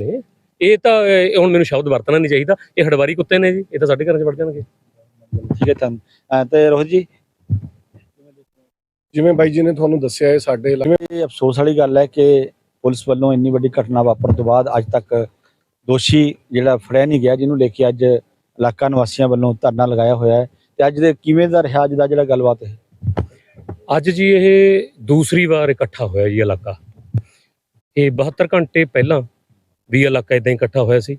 ਨੇ ਇਹ ਤਾਂ ਹੁਣ ਮੈਨੂੰ ਸ਼ਬਦ ਵਰਤਣਾ ਨਹੀਂ ਚਾਹੀਦਾ। ਇਹ ਹੜਵਾਰੀ ਕੁੱਤੇ ਨੇ ਜੀ ਇਹ ਤਾਂ ਸਾਡੇ ਘਰਾਂ 'ਚ ਵੜ ਜਾਣਗੇ। ਠੀਕ ਹੈ ਤੁਹਾਨੂੰ ਅਹ ਤੇ ਰੋਹਿਤ ਜੀ? ਜਿਵੇਂ ਬਾਈ ਜੀ ਨੇ ਤੁਹਾਨੂੰ ਦੱਸਿਆ ਇਹ ਸਾਡੇ ਇਹ ਅਫਸੋਸ ਵਾਲੀ ਗੱਲ ਹੈ ਕਿ ਪੁਲਿਸ ਵੱਲੋਂ ਇੰਨੀ ਵੱਡੀ ਘਟਨਾ ਵਾਪਰਨ ਤੋਂ ਬਾਅਦ ਅੱਜ ਤੱਕ ਦੋਸ਼ੀ ਜਿਹੜਾ ਫੜਿਆ ਨਹੀਂ ਗਿਆ ਜਿਹਨੂੰ ਲੈ ਕੇ ਅੱਜ ਇਲਾਕਾ ਨਿਵਾਸੀਆਂ ਵੱਲੋਂ ਧਰਨਾ ਲਗਾਇਆ ਹੋਇਆ ਹੈ। ਤੇ ਅੱਜ ਦੇ ਕਿਵੇਂ ਦਾ ਰਿਹਾ ਅੱਜ ਦਾ ਜਿਹੜਾ ਗੱਲਬਾਤ ਹੈ ਅੱਜ ਜੀ ਇਹ ਦੂਸਰੀ ਵਾਰ ਇਕੱਠਾ ਹੋਇਆ ਜੀ ਇਲਾਕਾ। ਇਹ 72 ਘੰਟੇ ਪਹਿਲਾਂ ਵੀ ਇਲਾਕਾ ਇਦਾਂ ਹੀ ਇਕੱਠਾ ਹੋਇਆ ਸੀ।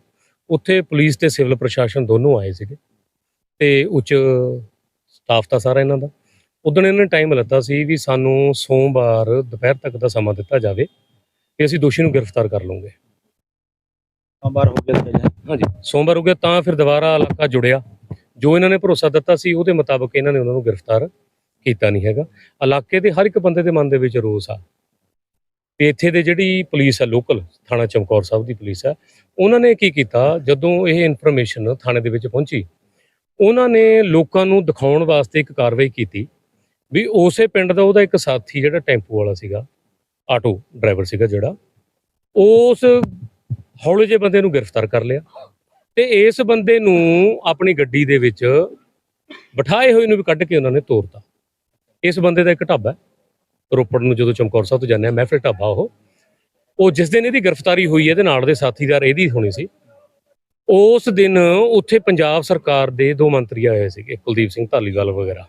ਉੱਥੇ ਪੁਲਿਸ ਤੇ ਸਿਵਲ ਪ੍ਰਸ਼ਾਸਨ ਦੋਨੋਂ ਆਏ ਸੀਗੇ ਤੇ ਉੱਚ ਸਟਾਫ ਤਾਂ ਸਾਰਾ ਇਹਨਾਂ ਦਾ। ਉਦੋਂ ਇਹਨਾਂ ਨੇ ਟਾਈਮ ਲੱਤਾ ਸੀ ਵੀ ਸਾਨੂੰ ਸੋਮਵਾਰ ਦੁਪਹਿਰ ਤੱਕ ਦਾ ਸਮਾਂ ਦਿੱਤਾ ਜਾਵੇ ਤੇ ਅਸੀਂ ਦੋਸ਼ੀ ਨੂੰ ਗ੍ਰਿਫਤਾਰ ਕਰ ਲਵਾਂਗੇ। ਬਾਰ ਹੋ ਗਿਆ ਤੇ ਹਾਂਜੀ। ਸੋਮਵਾਰ ਹੋ ਗਿਆ ਤਾਂ ਫਿਰ ਦੁਬਾਰਾ ਇਲਾਕਾ ਜੁੜਿਆ। ਜੋ ਇਹਨਾਂ ਨੇ ਭਰੋਸਾ ਦਿੱਤਾ ਸੀ ਉਹਦੇ ਮੁਤਾਬਕ ਇਹਨਾਂ ਨੇ ਉਹਨਾਂ ਨੂੰ ਗ੍ਰਿਫਤਾਰ ਕੀਤਾ ਨਹੀਂ ਹੈਗਾ। ਇਲਾਕੇ ਦੇ ਹਰ ਇੱਕ ਬੰਦੇ ਦੇ ਮਨ ਦੇ ਵਿੱਚ ਰੋਸ ਆ। ਵੀ ਇੱਥੇ ਦੇ ਜਿਹੜੀ ਪੁਲਿਸ ਆ ਲੋਕਲ ਥਾਣਾ ਚਮਕੌਰ ਸਾਹਿਬ ਦੀ ਪੁਲਿਸ ਆ, ਉਹਨਾਂ ਨੇ ਕੀ ਕੀਤਾ, ਜਦੋਂ ਇਹ ਇਨਫੋਰਮੇਸ਼ਨ ਥਾਣੇ ਦੇ ਵਿੱਚ ਪਹੁੰਚੀ, ਉਹਨਾਂ ਨੇ ਲੋਕਾਂ ਨੂੰ ਦਿਖਾਉਣ ਵਾਸਤੇ ਇੱਕ ਕਾਰਵਾਈ ਕੀਤੀ ਵੀ ਉਸੇ ਪਿੰਡ ਦਾ ਉਹਦਾ ਇੱਕ ਸਾਥੀ ਜਿਹੜਾ ਟੈਂਪੂ ਵਾਲਾ ਸੀਗਾ, ਆਟੋ ਡਰਾਈਵਰ ਸੀਗਾ ਜਿਹੜਾ, ਉਸ ਹੌਲੇ ਜਿਹੇ ਬੰਦੇ ਨੂੰ ਗ੍ਰਿਫਤਾਰ ਕਰ ਲਿਆ ਤੇ ਇਸ ਬੰਦੇ ਨੂੰ ਆਪਣੀ ਗੱਡੀ ਦੇ ਵਿੱਚ ਬਿਠਾਏ ਹੋਏ ਨੂੰ ਵੀ ਕੱਢ ਕੇ ਉਹਨਾਂ ਨੇ ਤੋਰਤਾ। ਇਸ ਬੰਦੇ ਦਾ ਇੱਕ ਢਾਬਾ ਰੋਪੜ ਨੂੰ ਜਦੋਂ ਚਮਕੌਰ ਸਾਹਿਬ ਤੋਂ ਜਾਂਦੇ ਆ ਮਹਿਫਿਲ ਢਾਬਾ ਉਹ। ਉਹ ਜਿਸ ਦਿਨ ਇਹਦੀ ਗ੍ਰਿਫਤਾਰੀ ਹੋਈ ਹੈ ਤੇ ਨਾਲ ਦੇ ਸਾਥੀਦਾਰ ਇਹਦੀ ਹੋਣੀ ਸੀ। ਉਸ ਦਿਨ ਉੱਥੇ ਪੰਜਾਬ ਸਰਕਾਰ ਦੇ ਦੋ ਮੰਤਰੀ ਆਏ ਹੋਏ ਸੀਗੇ, ਕੁਲਦੀਪ ਸਿੰਘ ਧਾਲੀਵਾਲ ਵਗੈਰਾ।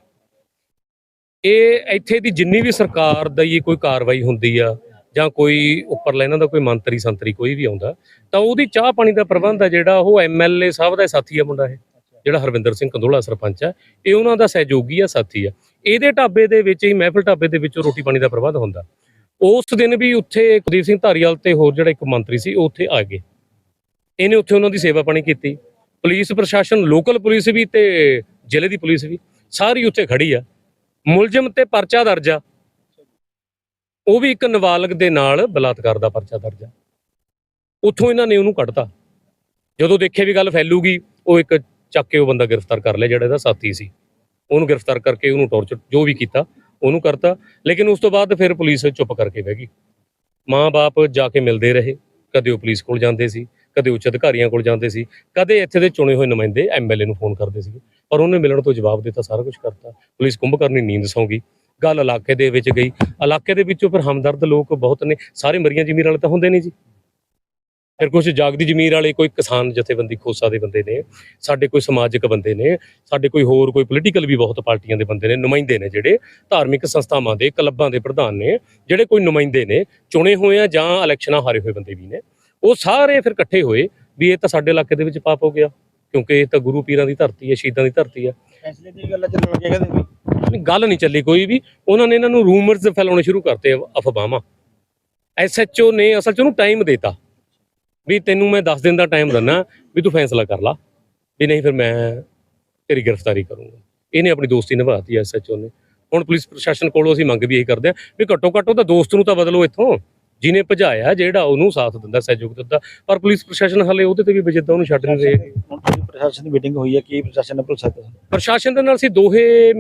ਇਹ ਇੱਥੇ ਦੀ ਜਿੰਨੀ ਵੀ ਸਰਕਾਰ ਦਾ ਹੀ ਕੋਈ ਕਾਰਵਾਈ ਹੁੰਦੀ ਆ, ਜਾਂ ਕੋਈ ਉੱਪਰਲਾ ਇਹਨਾਂ ਦਾ ਕੋਈ ਮੰਤਰੀ ਸੰਤਰੀ ਕੋਈ ਵੀ ਆਉਂਦਾ, ਤਾਂ ਉਹਦੀ ਚਾਹ ਪਾਣੀ ਦਾ ਪ੍ਰਬੰਧ ਹੈ ਜਿਹੜਾ, ਉਹ ਐਮਐਲਏ ਸਾਹਿਬ ਦਾ ਸਾਥੀ ਆ ਮੁੰਡਾ ਇਹ, ਜਿਹੜਾ ਹਰਵਿੰਦਰ ਸਿੰਘ ਕੰਦੋਲਾ ਸਰਪੰਚ ਆ। ਇਹ ਉਹਨਾਂ ਦਾ ਸਹਿਯੋਗੀ ਆ, ਸਾਥੀ ਆ। ਇਹਦੇ ਢਾਬੇ ਦੇ ਵਿੱਚ ਹੀ ਮਹਿਫਿਲ ਢਾਬੇ ਦੇ ਵਿੱਚੋਂ ਰੋਟੀ ਪਾਣੀ ਦਾ ਪ੍ਰਬੰਧ ਹੁੰਦਾ। ਉਸ ਦਿਨ ਵੀ ਉੱਥੇ ਕੁਲਦੀਪ ਸਿੰਘ ਧਾਰੀਵਾਲ ਤੇ ਹੋਰ ਜਿਹੜਾ ਇੱਕ ਮੰਤਰੀ ਸੀ, ਉਹ ਉੱਥੇ ਆ ਗਏ। ਇਹਨੇ ਉੱਥੇ ਉਹਨਾਂ ਦੀ ਸੇਵਾ ਪਾਣੀ ਕੀਤੀ। ਪੁਲਿਸ ਪ੍ਰਸ਼ਾਸਨ, ਲੋਕਲ ਪੁਲਿਸ ਵੀ ਤੇ ਜ਼ਿਲ੍ਹੇ ਦੀ ਪੁਲਿਸ ਵੀ ਸਾਰੀ ਉੱਥੇ ਖੜੀ ਆ। ਮੁਲਜ਼ਮ ਤੇ ਪਰਚਾ ਦਰਜ ਆ। ਉਹ ਵੀ ਇੱਕ ਨਾਬਾਲਗ ਦੇ ਨਾਲ ਬਲਾਤਕਾਰ ਦਾ ਪਰਚਾ ਦਰਜ ਆ। ਉੱਥੋਂ ਇਹਨਾਂ ਨੇ ਉਹਨੂੰ ਕੱਢਤਾ। ਜਦੋਂ ਦੇਖੇ ਵੀ ਗੱਲ ਫੈਲੂਗੀ, ਉਹ ਇੱਕ ਚੱਕ ਕੇ ਉਹ ਬੰਦਾ ਗ੍ਰਿਫਤਾਰ ਕਰ ਲਿਆ ਜਿਹੜਾ ਇਹਦਾ ਸਾਥੀ ਸੀ। ਉਹਨੂੰ ਗ੍ਰਿਫਤਾਰ ਕਰਕੇ ਉਹਨੂੰ ਟੌਰਚਰ ਜੋ ਵੀ ਕੀਤਾ, ਉਹਨੂੰ ਕਰਤਾ। ਲੇਕਿਨ ਉਸ ਤੋਂ ਬਾਅਦ ਫਿਰ ਪੁਲਿਸ ਚੁੱਪ ਕਰਕੇ ਬਹਿ ਗਈ। ਮਾਂ-ਬਾਪ ਜਾ ਕੇ ਮਿਲਦੇ ਰਹੇ। ਕਦੇ ਉਹ ਪੁਲਿਸ ਕੋਲ ਜਾਂਦੇ ਸੀ, ਕਦੇ ਉੱਚ ਅਧਿਕਾਰੀਆਂ ਕੋਲ ਜਾਂਦੇ ਸੀ, ਕਦੇ ਇੱਥੇ ਦੇ ਚੁਣੇ ਹੋਏ ਨੁਮਾਇੰਦੇ ਐਮਐਲਏ ਨੂੰ ਫੋਨ ਕਰਦੇ ਸੀ ਪਰ ਉਹਨੇ ਮਿਲਣ ਤੋਂ ਜਵਾਬ ਦਿੱਤਾ, ਸਾਰਾ ਕੁਝ ਕਰਤਾ। ਪੁਲਿਸ ਕੁੰਭਕਰਨੀ ਨੀਂਦ ਸੌਂ ਗਈ। ਗੱਲ ਇਲਾਕੇ ਦੇ ਵਿੱਚ ਗਈ। ਇਲਾਕੇ ਦੇ ਵਿੱਚੋਂ ਫਿਰ ਹਮਦਰਦ ਲੋਕ ਬਹੁਤ ਨੇ। ਸਾਰੇ ਮਰੀਆਂ ਜ਼ਮੀਰ ਵਾਲੇ ਤਾਂ ਹੁੰਦੇ ਨਹੀਂ ਜੀ। ਫਿਰ ਕੁਝ ਜਾਗਦੀ ਜ਼ਮੀਰ ਵਾਲੇ ਕੋਈ ਕਿਸਾਨ ਜਥੇਬੰਦੀ ਖੋਸਾ ਦੇ ਬੰਦੇ ਨੇ ਸਾਡੇ ਕੋਈ ਸਮਾਜਿਕ ਬੰਦੇ ਨੇ ਸਾਡੇ ਕੋਈ ਹੋਰ ਕੋਈ ਪੋਲੀਟੀਕਲ ਵੀ ਬਹੁਤ ਪਾਰਟੀਆਂ ਦੇ ਬੰਦੇ ਨੇ ਨੁਮਾਇੰਦੇ ਨੇ ਜਿਹੜੇ ਧਾਰਮਿਕ ਸੰਸਥਾਵਾਂ ਦੇ ਕਲੱਬਾਂ ਦੇ ਪ੍ਰਧਾਨ ਨੇ ਜਿਹੜੇ ਕੋਈ ਨੁਮਾਇੰਦੇ ਨੇ ਚੁਣੇ ਹੋਏ ਆ ਜਾਂ ਇਲੈਕਸ਼ਨਾਂ ਹਾਰੇ ਹੋਏ ਬੰਦੇ ਵੀ ਨੇ ਉਹ ਸਾਰੇ ਫਿਰ ਇਕੱਠੇ ਹੋਏ ਵੀ ਇਹ ਤਾਂ ਸਾਡੇ ਇਲਾਕੇ ਦੇ ਵਿੱਚ ਪਾਪ ਹੋ ਗਿਆ ਕਿਉਂਕਿ ਇਹ ਤਾਂ ਗੁਰੂ ਪੀਰਾਂ ਦੀ ਧਰਤੀ ਹੈ ਸ਼ਹੀਦਾਂ ਦੀ ਧਰਤੀ ਹੈ। ਫੈਸਲੇ ਦੀ ਗੱਲ ਚੱਲਣ ਲੱਗੇ ਕਹਿੰਦੇ ਵੀ ਨਹੀਂ, ਗੱਲ ਨਹੀਂ ਚੱਲੀ ਕੋਈ ਵੀ ਉਹਨਾਂ ਨੇ ਇਹਨਾਂ ਨੂੰ ਰੂਮਰਸ ਫੈਲਾਉਣੇ ਸ਼ੁਰੂ ਕਰਤੇ ਅਫਵਾਹਾਂ। ਐਸਐਚਓ ਨੇ ਅਸਲ 'ਚ ਉਹਨੂੰ ਟਾਈਮ ਦਿੱਤਾ। ਵੀ ਤੈਨੂੰ ਮੈਂ 10 ਦਿਨ ਦਾ ਟਾਈਮ ਦਿੰਦਾ ਵੀ ਤੂੰ ਫੈਸਲਾ ਕਰ ਲਾ। ਵੀ ਨਹੀਂ ਫਿਰ ਮੈਂ ਤੇਰੀ ਗ੍ਰਿਫਤਾਰੀ ਕਰੂੰਗਾ। ਇਹਨੇ ਆਪਣੀ ਦੋਸਤੀ ਨਿਭਾਤੀ ਐਸਐਚਓ ਨੇ। ਹੁਣ ਪੁਲਿਸ ਪ੍ਰਸ਼ਾਸਨ ਕੋਲੋਂ ਅਸੀਂ ਮੰਗ ਵੀ ਇਹੀ ਕਰਦੇ ਆ ਵੀ ਘੱਟੋ ਘੱਟ ਉਹਦਾ ਦੋਸਤ ਨੂੰ ਤਾਂ ਬਦਲੋ ਇੱਥੋਂ। ਜਿਹਨੇ ਭਜਾਇਆ ਜਿਹੜਾ ਉਹਨੂੰ ਸਾਥ ਦਿੰਦਾ ਸਹਿਯੋਗ ਦਿੰਦਾ। ਪਰ ਪੁਲਿਸ ਪ੍ਰਸ਼ਾਸਨ ਹਲੇ ਉਹਦੇ ਤੇ ਵੀ ਬਜਿੱਦਾਂ ਉਹਨੂੰ ਛੱਡ ਨਹੀਂ ਰਹੇ। ਹੁਣ ਪ੍ਰਸ਼ਾਸਨ ਦੀ ਮੀਟਿੰਗ ਹੋਈ ਹੈ ਕੀ ਪ੍ਰਸ਼ਾਸਨ ਨੇ ਭਰੋਸਾ ਦਿੱਤਾ ਪ੍ਰਸ਼ਾਸਨ ਦੇ ਨਾਲ ਅਸੀਂ ਦੋਹੇ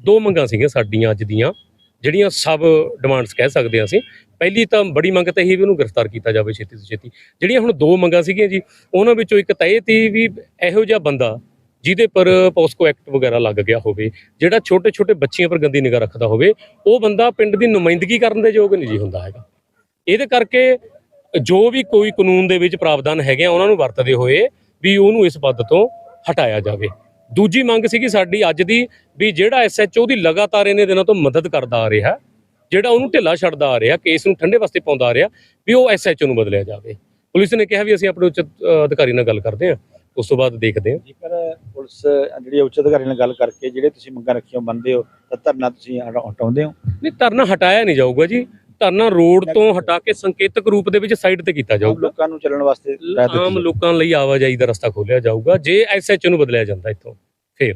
ਦੋ ਮੰਗਾਂ ਸੀਗੀਆਂ ਸਾਡੀਆਂ ਅੱਜ ਦੀਆਂ। ਜਿਹੜੀਆਂ ਸਭ ਡਿਮਾਂਡਸ ਕਹਿ ਸਕਦੇ ਹਾਂ ਅਸੀਂ, ਪਹਿਲੀ ਤਾਂ ਬੜੀ ਮੰਗ ਤਾਂ ਇਹ ਵੀ ਉਹਨੂੰ ਗ੍ਰਿਫਤਾਰ ਕੀਤਾ ਜਾਵੇ ਛੇਤੀ ਤੋਂ ਛੇਤੀ। ਜਿਹੜੀਆਂ ਹੁਣ ਦੋ ਮੰਗਾਂ ਸੀਗੀਆਂ ਜੀ, ਉਹਨਾਂ ਵਿੱਚੋਂ ਇੱਕ ਤਾਂ ਇਹ ਤੀ ਵੀ ਇਹੋ ਜਿਹਾ ਬੰਦਾ ਜਿਹਦੇ ਪਰ ਪੋਸਕੋ ਐਕਟ ਵਗੈਰਾ ਲੱਗ ਗਿਆ ਹੋਵੇ, ਜਿਹੜਾ ਛੋਟੇ ਛੋਟੇ ਬੱਚਿਆਂ ਪਰ ਗੰਦੀ ਨਿਗਾਹ ਰੱਖਦਾ ਹੋਵੇ, ਉਹ ਬੰਦਾ ਪਿੰਡ ਦੀ ਨੁਮਾਇੰਦਗੀ ਕਰਨ ਦੇ ਯੋਗ ਨਹੀਂ ਜੀ ਹੁੰਦਾ ਹੈਗਾ। ਇਹਦੇ ਕਰਕੇ ਜੋ ਵੀ ਕੋਈ ਕਾਨੂੰਨ ਦੇ ਵਿੱਚ ਪ੍ਰਾਵਧਾਨ ਹੈਗੇ ਆ, ਉਹਨਾਂ ਨੂੰ ਵਰਤਦੇ ਹੋਏ ਵੀ ਉਹਨੂੰ ਇਸ ਪਦ ਤੋਂ ਹਟਾਇਆ ਜਾਵੇ। ਦੂਜੀ ਮੰਗ ਸੀਗੀ ਸਾਡੀ ਅੱਜ ਦੀ ਵੀ ਜਿਹੜਾ ਐਸਐਚਓ ਦੀ ਲਗਾਤਾਰ ਇਹਨੇ ਦਿਨਾਂ ਤੋਂ ਮਦਦ ਕਰਦਾ ਆ ਰਿਹਾ ਜਿਹੜਾ ਉਹਨੂੰ ਢਿੱਲਾ ਛੱਡਦਾ ਆ ਰਿਹਾ ਕੇਸ ਨੂੰ ਠੰਡੇ ਵਾਸਤੇ ਪਾਉਂਦਾ ਆ ਰਿਹਾ ਵੀ ਉਹ ਐਸਐਚਓ ਨੂੰ ਬਦਲਿਆ ਜਾਵੇ। ਪੁਲਿਸ ਨੇ ਕਿਹਾ ਵੀ ਅਸੀਂ ਆਪਣੇ ਉੱਚ ਅਧਿਕਾਰੀ ਨਾਲ ਗੱਲ ਕਰਦੇ ਹਾਂ ਉਸ ਤੋਂ ਬਾਅਦ ਦੇਖਦੇ ਹਾਂ। ਜੇਕਰ ਪੁਲਿਸ ਜਿਹੜੀ ਉੱਚ ਅਧਿਕਾਰੀ ਨਾਲ ਗੱਲ ਕਰਕੇ ਜਿਹੜੇ ਤੁਸੀਂ ਮੰਗਾਂ ਰੱਖੀਆਂ ਮੰਨਦੇ ਹੋ ਤਾਂ ਧਰਨਾ ਤੁਸੀਂ ਹਟਾ- ਹਟਾਉਂਦੇ ਹੋ? ਨਹੀਂ ਧਰਨਾ ਹਟਾਇਆ ਨਹੀਂ ਜਾਊਗਾ ਜੀ। ਧਰਨਾ ਰੋਡ ਤੋਂ ਹਟਾ ਕੇ ਸੰਕੇਤਕ ਰੂਪ ਦੇ ਵਿੱਚ ਸਾਈਡ ਤੇ ਕੀਤਾ ਜਾਊਗਾ। ਲੋਕਾਂ ਨੂੰ ਚੱਲਣ ਵਾਸਤੇ ਆਮ। ਲੋਕਾਂ ਲਈ ਆਵਾਜਾਈ ਦਾ ਰਸਤਾ ਖੋਲਿਆ ਜਾਊਗਾ। ਜੇ ਐਸਐਚਓ ਨੂੰ ਬਦਲਿਆ ਜਾਂਦਾ ਇੱਥੋਂ ਫੇਰ।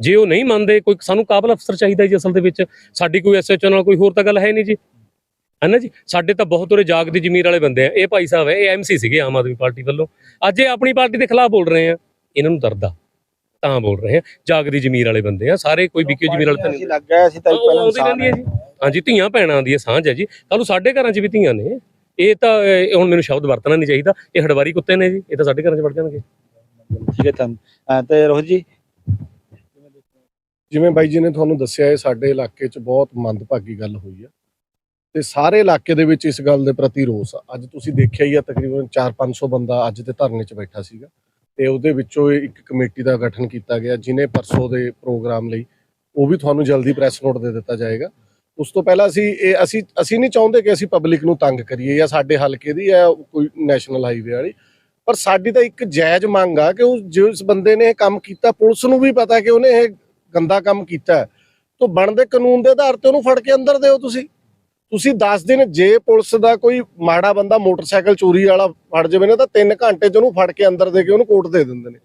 ਜੇ ਉਹ ਨਹੀਂ ਮੰਨਦੇ ਕੋਈ ਸਾਨੂੰ ਕਾਬਲ ਅਫਸਰ ਚਾਹੀਦਾ ਜੀ ਅਸਲ ਦੇ ਵਿੱਚ। ਸਾਡੀ ਕੋਈ ਐਸਐਚਓ ਨਾਲ ਕੋਈ ਹੋਰ ਤਾਂ ਗੱਲ ਹੈ ਨਹੀਂ ਜੀ। ਹੈ ਨਾ ਜੀ? ਸਾਡੇ ਤਾਂ ਬਹੁਤ ਉਰੇ ਜਾਗਦੀ ਜ਼ਮੀਰ ਵਾਲੇ ਬੰਦੇ ਆ। ਇਹ ਭਾਈ ਸਾਹਿਬ ਹੈ ਇਹ ਐਮਸੀ ਸੀਗੇ ਆਮ ਆਦਮੀ ਪਾਰਟੀ ਵੱਲੋਂ। ਅੱਜ ਇਹ ਆਪਣੀ ਪਾਰਟੀ ਦੇ ਖਿਲਾਫ ਬੋਲ ਰਹੇ ਆ। ਇਹਨਾਂ ਨੂੰ ਦਰਦ ਆ। ਤਾਂ ਬੋਲ ਰਹੇ ਆ। ਜਾਗਦੀ ਜ਼ਮੀਰ ਵਾਲੇ ਬੰਦੇ ਆ। ਸਾਰੇ ਕੋਈ ਵਿਕਿਓ ਜ਼ਮੀਰ ਵਾਲੇ ਤਾਂ ਨਹੀਂ ਲੱਗ ਅਸੀਂ ਤਾਂ ਪਹਿਲਾਂ ਇਨਸਾਨ ਹਾਂਜੀ ਧੀਆਂ ਭੈਣਾਂ ਦੀ ਇਹ ਸਾਂਝ ਹੈ ਜੀ। ਕੱਲ ਸਾਡੇ ਘਰਾਂ 'ਚ ਵੀ ਧੀਆਂ ਨੇ। ਇਹ ਤਾਂ ਹੁਣ ਮੈਨੂੰ ਸ਼ਬਦ ਵਰਤਣਾ ਨਹੀਂ ਚਾਹੀਦਾ। ਇਹ ਹੜਵਾਰੀ ਕੁੱਤੇ ਨੇ ਜੀ। ਇਹ ਤਾਂ ਸਾਡੇ ਘਰਾਂ 'ਚ ਵੜ ਜਾਣਗੇ। ਠੀਕ ਹੈ ਅਹ ਤੇ ਰੋਹਿਤ ਜੀ? ਜਿਵੇਂ ਬਾਈ ਜੀ ਨੇ ਤੁਹਾਨੂੰ ਦੱਸਿਆ ਇਹ ਸਾਡੇ ਇਲਾਕੇ 'ਚ ਬਹੁਤ ਮੰਦਭਾਗੀ ਗੱਲ ਹੋਈ ਆ। ਤੇ ਸਾਰੇ ਇਲਾਕੇ ਦੇ ਵਿੱਚ ਇਸ ਗੱਲ ਦੇ ਪ੍ਰਤੀ ਰੋਸ ਆ। ਅੱਜ ਤੁਸੀਂ ਦੇਖਿਆ ਹੀ ਆ ਤਕਰੀਬਨ 4-500 ਬੰਦਾ ਅੱਜ ਦੇ ਧਰਨੇ 'ਚ ਬੈਠਾ ਸੀਗਾ। ਤੇ ਉਹਦੇ ਵਿੱਚੋਂ ਇੱਕ ਕਮੇਟੀ ਦਾ ਗਠਨ ਕੀਤਾ ਗਿਆ ਜਿਨੇ ਪਰਸੋਂ ਦੇ ਪ੍ਰੋਗਰਾਮ ਲਈ ਉਹ ਵੀ ਤੁਹਾਨੂੰ ਜਲਦੀ ਪ੍ਰੈਸ ਨੋਟ ਦੇ ਦਿੱਤਾ ਜਾਏਗਾ। ਉਸ ਤੋਂ ਪਹਿਲਾਂ ਅਸੀਂ ਇਹ ਅਸੀਂ ਅਸੀਂ ਨਹੀਂ ਚਾਹੁੰਦੇ ਕਿ ਅਸੀਂ ਪਬਲਿਕ ਨੂੰ ਤੰਗ ਕਰੀਏ ਜਾਂ ਸਾਡੇ ਹਲਕੇ ਦੀ ਜਾਂ ਕੋਈ ਨੈਸ਼ਨਲ ਹਾਈਵੇ ਵਾਲੀ। ਪਰ ਸਾਡੀ ਤਾਂ ਇੱਕ ਜਾਇਜ਼ ਮੰਗ ਆ ਕਿ ਉਹ ਜਿਸ ਬੰਦੇ ਨੇ ਇਹ ਕੰਮ ਕੀਤਾ, ਪੁਲਿਸ ਨੂੰ ਵੀ ਪਤਾ ਕਿ ਉਹਨੇ ਇਹ ਗੰਦਾ ਕੰਮ ਕੀਤਾ ਹੈ। ਬਣਦੇ ਕਾਨੂੰਨ ਦੇ ਆਧਾਰ ਤੇ ਉਹਨੂੰ ਫੜ ਕੇ ਅੰਦਰ ਦਿਓ ਤੁਸੀਂ। ਤੁਸੀਂ 10 ਦਿਨ ਜੇ ਪੁਲਿਸ ਦਾ ਕੋਈ ਮਾੜਾ ਬੰਦਾ ਮੋਟਰਸਾਈਕਲ ਚੋਰੀ ਵਾਲਾ ਫੜ ਜਾਵੇ ਨਾ, ਤਾਂ 3 ਘੰਟੇ ਚ ਉਹਨੂੰ ਫੜ ਕੇ ਅੰਦਰ ਦੇ ਕੇ ਉਹਨੂੰ ਕੋਰਟ ਦੇ ਦਿੰਦੇ ਨੇ।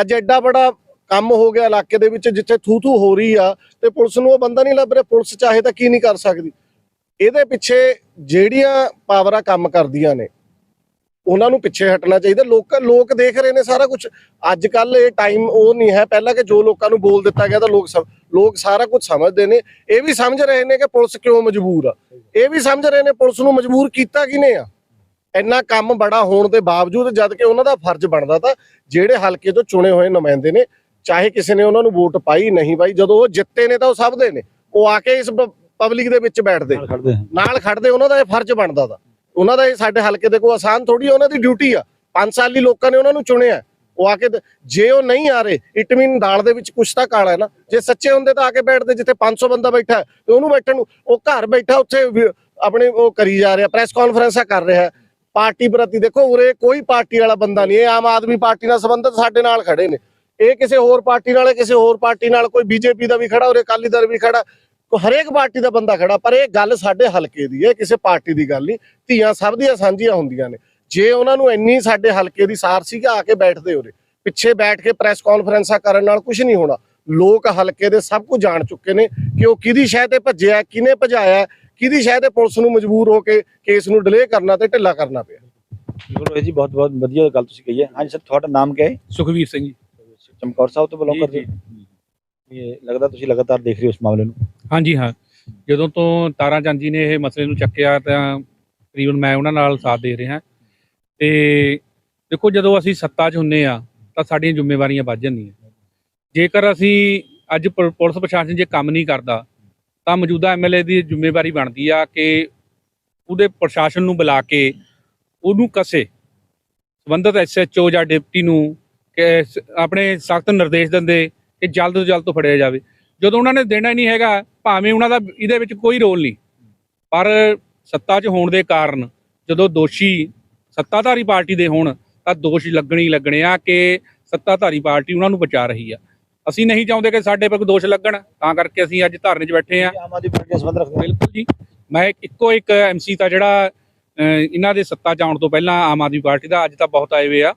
ਅੱਜ ਐਡਾ ਬੜਾ ਕੰਮ ਹੋ ਗਿਆ ਇਲਾਕੇ ਦੇ ਵਿੱਚ ਜਿੱਥੇ ਥੂ ਥੂ ਹੋ ਰਹੀ ਆ ਤੇ ਪੁਲਿਸ ਨੂੰ ਉਹ ਬੰਦਾ ਨਹੀਂ ਲੱਭ ਰਿਹਾ, ਪੁਲਿਸ ਚਾਹੇ ਤਾਂ ਕੀ ਨਹੀਂ ਕਰ ਸਕਦੀ। ਇਹਦੇ ਪਿੱਛੇ ਜਿਹੜੀਆਂ ਪਾਵਰਾਂ ਕੰਮ ਕਰਦੀਆਂ ਨੇ, ਉਹਨਾਂ ਨੂੰ ਪਿੱਛੇ ਹਟਣਾ ਚਾਹੀਦਾ। ਲੋਕ ਲੋਕ ਦੇਖ ਰਹੇ ਨੇ ਸਾਰਾ ਕੁਝ ਅੱਜ ਕੱਲ ਇਹ ਟਾਈਮ ਉਹ ਨਹੀਂ ਹੈ। ਪਹਿਲਾਂ ਕਿ ਜੋ ਲੋਕਾਂ ਨੂੰ ਬੋਲ ਦਿੱਤਾ ਗਿਆ ਤਾਂ ਲੋਕ ਲੋਕ ਸਾਰਾ ਕੁਝ ਸਮਝਦੇ ਨੇ। ਇਹ ਵੀ ਸਮਝ ਰਹੇ ਨੇ ਕਿ ਪੁਲਿਸ ਕਿਉਂ ਮਜਬੂਰ ਆ। ਇਹ ਵੀ ਸਮਝ ਰਹੇ ਨੇ ਪੁਲਿਸ ਨੂੰ ਮਜਬੂਰ ਕੀਤਾ ਕਿਨੇ ਆ? ਇੰਨਾ ਕੰਮ ਬੜਾ ਹੋਣ ਦੇ ਬਾਵਜੂਦ ਜਦ ਕਿ ਉਹਨਾਂ ਦਾ ਫਰਜ਼ ਬਣਦਾ ਤਾਂ ਜਿਹੜੇ ਹਲਕੇ ਤੋਂ ਚੁਣੇ ਹੋਏ ਨੁਮਾਇੰਦੇ ਨੇ ਚਾਹੇ ਕਿਸੇ ਨੇ ਉਹਨਾਂ ਨੂੰ ਵੋਟ ਪਾਈ ਨਹੀਂ ਪਾਈ ਜਦੋਂ ਉਹ ਜਿੱਤੇ ਨੇ ਤਾਂ ਉਹ ਸਭ ਦੇ ਨੇ। ਉਹ ਆ ਕੇ ਇਸ ਪਬਲਿਕ ਦੇ ਵਿੱਚ ਬੈਠਦੇ। ਨਾਲ ਖੜਦੇ ਉਹਨਾਂ ਦਾ ਇਹ ਫਰਜ਼ ਬਣਦਾ ਤਾ ਉਹਨਾਂ ਦਾ ਇਹ ਸਾਡੇ ਹਲਕੇ ਦੇ ਕੋਈ ਆਸਾਨ ਥੋੜੀ ਉਹਨਾਂ ਦੀ ਡਿਊਟੀ ਆ। 5 ਸਾਲ ਲਈ ਲੋਕਾਂ ਨੇ ਉਹਨਾਂ ਨੂੰ ਚੁਣਿਆ। ਉਹ ਆ ਕੇ ਦ- ਜੇ ਉਹ ਨਹੀਂ ਆ ਰਹੇ ਇਟ ਮੀਨ ਦਾਲ ਦੇ ਵਿੱਚ ਕੁਛ ਤਾਂ ਕਾਲਾ ਹੈ ਨਾ। ਜੇ ਸੱਚੇ ਹੁੰਦੇ ਤਾਂ ਆ ਕੇ ਬੈਠਦੇ ਜਿੱਥੇ 500 ਬੰਦਾ ਬੈਠਾ ਹੈ, ਤੇ ਉਹਨੂੰ ਬੈਠਣ ਨੂੰ ਉਹ ਘਰ ਬੈਠਾ ਉੱਥੇ ਆਪਣੇ ਉਹ ਕਰੀ ਜਾ ਰਿਹਾ ਪ੍ਰੈਸ ਕਾਨਫਰੰਸਾਂ ਕਰ ਰਿਹਾ। ਪਾਰਟੀ ਪ੍ਰਤੀ ਦੇਖੋ ਉਰੇ ਕੋਈ ਪਾਰਟੀ ਵਾਲਾ ਬੰਦਾ ਨਹੀਂ ਇਹ ਆਮ ਆਦਮੀ ਪਾਰਟੀ ਨਾਲ ਸੰਬੰਧਿਤ ਸਾਡੇ ਨਾਲ ਖੜੇ ਨੇ। ਇਹ ਕਿਸੇ ਹੋਰ ਪਾਰਟੀ ਨਾਲ ਕਿਸੇ ਹੋਰ ਪਾਰਟੀ ਨਾਲ ਕੋਈ ਬੀਜੇਪੀ ਦਾ ਵੀ ਖੜਾ ਉਰੇ ਅਕਾਲੀ ਦਲ ਵੀ ਖੜਾ ਕੋ ਹਰੇਕ ਪਾਰਟੀ ਦਾ ਬੰਦਾ ਖੜਾ ਪਰ ਇਹ ਗੱਲ ਸਾਡੇ ਹਲਕੇ ਦੀ ਹੈ ਕਿਸੇ ਪਾਰਟੀ ਦੀ ਗੱਲ ਨਹੀਂ। ਧੀਆਂ ਸਭ ਦੀਆਂ ਸਾਂਝੀਆਂ ਹੁੰਦੀਆਂ ਨੇ। ਜੇ ਉਹਨਾਂ ਨੂੰ ਇੰਨੀ ਸਾਡੇ ਹਲਕੇ ਦੀ ਸਾਰ ਸੀ ਕਿ ਆ ਕੇ ਬੈਠਦੇ ਉਰੇ। ਪਿੱਛੇ ਬੈਠ ਕੇ ਪ੍ਰੈਸ ਕਾਨਫਰੰਸਾਂ ਕਰਨ ਨਾਲ ਕੁਝ ਨਹੀਂ ਹੋਣਾ। ਲੋਕ ਹਲਕੇ ਦੇ ਸਭ ਕੁਝ ਜਾਣ ਚੁੱਕੇ ਨੇ ਕਿ ਉਹ ਕਿਹਦੀ ਸ਼ਹਿ ਤੇ ਭੱਜਿਆ ਕਿਹਨੇ ਭਜਾਇਆ ਕਿਹਦੀ ਸ਼ਹਿ ਤੇ ਪੁਲਿਸ ਨੂੰ ਮਜਬੂਰ ਹੋ ਕੇ ਕੇਸ ਨੂੰ ਡਿਲੇ ਕਰਨਾ ਤੇ ਢਿੱਲਾ ਕਰਨਾ ਪਿਆ। ਬਿਲਕੁਲ ਜੀ ਬਹੁਤ ਬਹੁਤ ਵਧੀਆ ਗੱਲ ਤੁਸੀਂ ਕਹੀ ਹੈ। ਹਾਂਜੀ ਸਰ ਤੁਹਾਡਾ ਨਾਮ ਕੀ ਹੈ? ਸੁਖਵੀਰ ਸਿੰਘ ਜੀ। ਚਮਕੌਰ ਸਾਹਿਬ ਤੋਂ ਬਿਲੋਂਗ ਜੀ, ਕਰਦੇ ਹੋ? ਇਹ ਲੱਗਦਾ ਤੁਸੀਂ ਲਗਾਤਾਰ ਦੇਖ ਰਹੇ ਹੋ ਇਸ ਮਾਮਲੇ ਨੂੰ। ਹਾਂਜੀ ਹਾਂ। ਜਦੋਂ ਤੋਂ ਤਾਰਾ ਚੰਦ ਜੀ ਨੇ ਇਹ ਮਸਲੇ ਨੂੰ ਚੱਕਿਆ ਤਾਂ ਤਕਰੀਬਨ ਮੈਂ ਉਹਨਾਂ ਨਾਲ ਸਾਥ ਦੇ ਰਿਹਾ। ਤੇ ਦੇਖੋ ਜਦੋਂ ਅਸੀਂ ਸੱਤਾ 'ਚ ਹੁੰਨੇ ਆ ਤਾਂ ਸਾਡੀਆਂ ਜ਼ਿੰਮੇਵਾਰੀਆਂ ਵੱਧ ਜਾਂਦੀਆਂ। ਜੇਕਰ ਅਸੀਂ ਅੱਜ ਪੁਲਿਸ ਪ੍ਰਸ਼ਾਸਨ ਜੇ ਕੰਮ ਨਹੀਂ ਕਰਦਾ ਤਾਂ ਮੌਜੂਦਾ ਐਮਐਲਏ ਦੀ ਜ਼ਿੰਮੇਵਾਰੀ ਬਣਦੀ ਆ ਕਿ ਉਹਦੇ ਪ੍ਰਸ਼ਾਸਨ ਨੂੰ ਬੁਲਾ ਕੇ ਉਹਨੂੰ ਕਸੇ। ਸੰਬੰਧਿਤ ਐਸਐਚਓ ਜਾਂ ਡਿਪਟੀ ਨੂੰ ਕਿ ਆਪਣੇ ਸਖਤ ਨਿਰਦੇਸ਼ ਦਿੰਦੇ ਕਿ ਜਲਦ ਤੋਂ ਜਲਦ ਤੋਂ ਫੜਿਆ ਜਾਵੇ। ਜਦੋਂ ਉਹਨਾਂ ਨੇ ਦੇਣਾ ਹੀ ਨਹੀਂ ਹੈਗਾ ਭਾਵੇਂ ਉਹਨਾਂ ਦਾ ਇਹਦੇ ਵਿੱਚ ਕੋਈ ਰੋਲ ਨਹੀਂ। ਪਰ ਸੱਤਾ 'ਚ ਹੋਣ ਦੇ ਕਾਰਨ ਜਦੋਂ ਦੋਸ਼ੀ ਸੱਤਾਧਾਰੀ ਪਾਰਟੀ ਦੇ ਹੋਣ ਤਾਂ ਦੋਸ਼ ਲੱਗਣੀ ਲੱਗਣੇ ਆ ਕਿ ਸੱਤਾਧਾਰੀ ਪਾਰਟੀ ਉਹਨਾਂ ਨੂੰ ਬਚਾ ਰਹੀ ਆ। ਅਸੀਂ ਨਹੀਂ ਚਾਹੁੰਦੇ ਕਿ ਸਾਡੇ ਪਰ ਕੋਈ ਦੋਸ਼ ਲੱਗਣ ਤਾਂ ਕਰਕੇ ਅਸੀਂ ਅੱਜ ਧਰਨੇ 'ਚ ਬੈਠੇ ਆ। ਆਮ ਆਦਮੀ ਪਾਰਟੀ ਨਾਲ ਸੰਬੰਧ ਰੱਖਦੇ ਹੋ ਬਿਲਕੁਲ ਜੀ। ਮੈਂ ਇੱਕ- ਇੱਕੋ ਐਮਸੀ ਤਾਂ ਜਿਹੜਾ ਇਹਨਾਂ ਦੇ ਸੱਤਾ 'ਚ ਆਉਣ ਤੋਂ ਪਹਿਲਾਂ ਆਮ ਆਦਮੀ ਪਾਰਟੀ ਦਾ ਅੱਜ ਤਾਂ ਬਹੁਤ ਆਏ ਹੋਏ ਆ।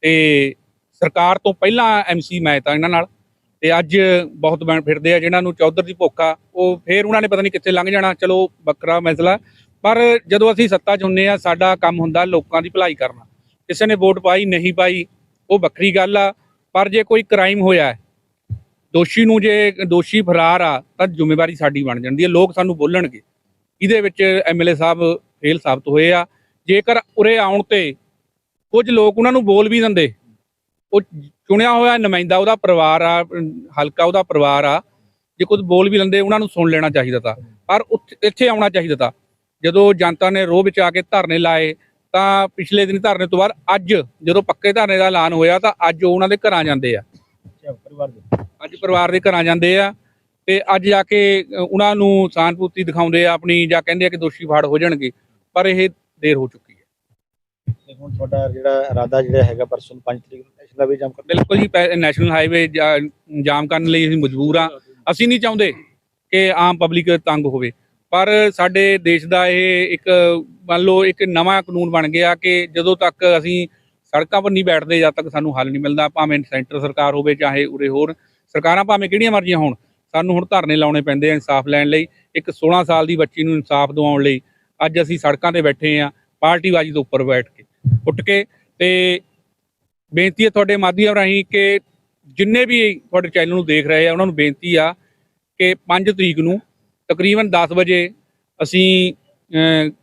ਤੇ ਸਰਕਾਰ ਤੋਂ ਪਹਿਲਾਂ ਐਮਸੀ ਮੈਂ ਤਾਂ ਇਹਨਾਂ ਨਾਲ, ਤੇ ਅੱਜ ਬਹੁਤ ਬਣ ਫਿਰਦੇ ਆ ਜਿਨ੍ਹਾਂ ਨੂੰ ਚੌਧਰ ਦੀ ਭੁੱਖ ਆ, ਉਹ ਫੇਰ ਉਹਨਾਂ ਨੇ ਪਤਾ ਨਹੀਂ ਕਿੱਥੇ ਲੰਘ ਜਾਣਾ, ਚਲੋ ਵੱਖਰਾ ਮਸਲਾ। ਪਰ ਜਦੋਂ ਅਸੀਂ ਸੱਤਾ 'ਚ ਹੁੰਨੇ ਆ, ਸਾਡਾ ਕੰਮ ਹੁੰਦਾ ਲੋਕਾਂ ਦੀ ਭਲਾਈ ਕਰਨਾ। ਕਿਸੇ ਨੇ ਵੋਟ ਪਾਈ, ਨਹੀਂ ਪਾਈ, ਉਹ ਵੱਖਰੀ ਗੱਲ ਆ। ਪਰ ਜੇ ਕੋਈ ਕ੍ਰਾਈਮ ਹੋਇਆ, ਦੋਸ਼ੀ ਨੂੰ ਜੇ ਦੋਸ਼ੀ ਫਰਾਰ ਆ, ਤਾਂ ਜ਼ਿੰਮੇਵਾਰੀ ਸਾਡੀ ਬਣ ਜਾਂਦੀ ਹੈ ਲੋਕ ਸਾਨੂੰ ਬੋਲਣਗੇ। ਇਹਦੇ ਵਿੱਚ ਐਮਐਲਏ ਸਾਹਿਬ ਫੇਲ ਸਾਬਤ ਹੋਏ ਆ। ਜੇਕਰ ਉਰੇ ਆਉਣ ਤੇ ਕੁਝ ਲੋਕ ਉਹਨਾਂ ਨੂੰ ਬੋਲ ਵੀ ਦਿੰਦੇ ਉਹ ਚੁਣਿਆ ਹੋਇਆ ਨੁਮਾਇੰਦਾ ਉਹਦਾ ਪਰਿਵਾਰ ਆ ਹਲਕਾ ਉਹਦਾ ਪਰਿਵਾਰ ਆ ਜੇ ਕੁਝ ਬੋਲ ਵੀ ਦਿੰਦੇ ਉਹਨਾਂ ਨੂੰ ਸੁਣ ਲੈਣਾ ਚਾਹੀਦਾ ਤਾਂ। ਪਰ ਇੱਥੇ ਆਉਣਾ ਚਾਹੀਦਾ ਤਾਂ। ਜਦੋਂ ਜਨਤਾ ਨੇ ਰੋਹ ਵਿੱਚ ਆ ਕੇ ਧਰਨੇ ਲਾਏ ਤਾਂ ਪਿਛਲੇ ਦਿਨ ਧਰਨੇ ਤੋਂ ਬਾਅਦ ਅੱਜ ਜਦੋਂ ਪੱਕੇ ਧਰਨੇ ਦਾ ਐਲਾਨ ਹੋਇਆ ਤਾਂ ਅੱਜ ਉਹ ਉਹਨਾਂ ਦੇ ਘਰਾਂ ਜਾਂਦੇ ਆ। ਅੱਛਾ, ਪਰਿਵਾਰ ਦੇ। ਅੱਜ ਪਰਿਵਾਰ ਦੇ ਘਰਾਂ ਜਾਂਦੇ ਆ ਤੇ ਅੱਜ ਜਾ ਕੇ ਉਹਨਾਂ ਨੂੰ ਸਾਨਪੂਰਤੀ ਦਿਖਾਉਂਦੇ ਆ ਆਪਣੀ ਜਾਂ ਕਹਿੰਦੇ ਆ ਕਿ ਦੋਸ਼ੀ ਫਾੜ ਹੋ ਜਾਣਗੇ ਪਰ ਇਹ ਦੇਰ ਹੋ ਚੁੱਕੀ ਹੈ। ਤੇ ਹੁਣ ਤੁਹਾਡਾ ਜਿਹੜਾ ਇਰਾਦਾ ਜਿਹੜਾ ਹੈਗਾ ਪਰਸੋਂ 5 ਤਰੀਕ ਨੂੰ ਨੈਸ਼ਨਲ ਹਾਈਵੇ ਜਾਮ ਕਰਨਾ। ਬਿਲਕੁਲ ਜੀ, ਪੈ- ਨੈਸ਼ਨਲ ਹਾਈਵੇ ਜਾ- ਜਾਮ ਕਰਨ ਲਈ ਅਸੀਂ ਮਜਬੂਰ ਆ ਅਸੀਂ ਨਹੀਂ ਚਾਹੁੰਦੇ ਕਿ ਆਮ ਪਬਲਿਕ ਤੰਗ ਹੋਵੇ। ਪਰ ਸਾਡੇ ਦੇਸ਼ ਦਾ ਇਹ ਇੱਕ, ਮੰਨ ਲਓ ਇੱਕ ਨਵਾਂ ਕਾਨੂੰਨ ਬਣ ਗਿਆ ਕਿ ਜਦੋਂ ਤੱਕ ਅਸੀਂ ਸੜਕਾਂ 'ਪਰ ਨਹੀਂ ਬੈਠਦੇ, ਜਦ ਤੱਕ ਸਾਨੂੰ ਹੱਲ ਨਹੀਂ ਮਿਲਦਾ, ਭਾਵੇਂ ਸੈਂਟਰ ਸਰਕਾਰ ਹੋਵੇ ਚਾਹੇ ਉਰੇ ਹੋਰ। ਸਰਕਾਰਾਂ ਭਾਵੇਂ ਕਿਹੜੀਆਂ ਮਰਜ਼ੀਆਂ ਹੋਣ, ਸਾਨੂੰ ਹੁਣ ਧਰਨੇ ਲਾਉਣੇ ਪੈਂਦੇ ਆ ਇਨਸਾਫ ਲੈਣ ਲਈ, ਇੱਕ 16 ਸਾਲ ਦੀ ਬੱਚੀ ਨੂੰ ਇਨਸਾਫ ਦਿਵਾਉਣ ਲਈ। ਅੱਜ ਅਸੀਂ ਸੜਕਾਂ ਤੇ ਬੈਠੇ ਆ, ਪਾਰਟੀਬਾਜ਼ੀ ਤੋਂ ਉੱਪਰ ਬੈਠ ਕੇ। ਉੱਠ ਕੇ ਤੇ ਬੇਨਤੀ ਹੈ ਤੁਹਾਡੇ ਮਾਧਿਅਮ ਰਾਹੀਂ ਕਿ ਜਿੰਨੇ ਵੀ ਤੁਹਾਡੇ ਚੈਨਲ ਨੂੰ ਦੇਖ ਰਹੇ ਆ, ਉਹਨਾਂ ਨੂੰ ਬੇਨਤੀ ਆ ਕਿ 5 ਤਰੀਕ ਨੂੰ ਤਕਰੀਬਨ 10 ਵਜੇ ਅਸੀਂ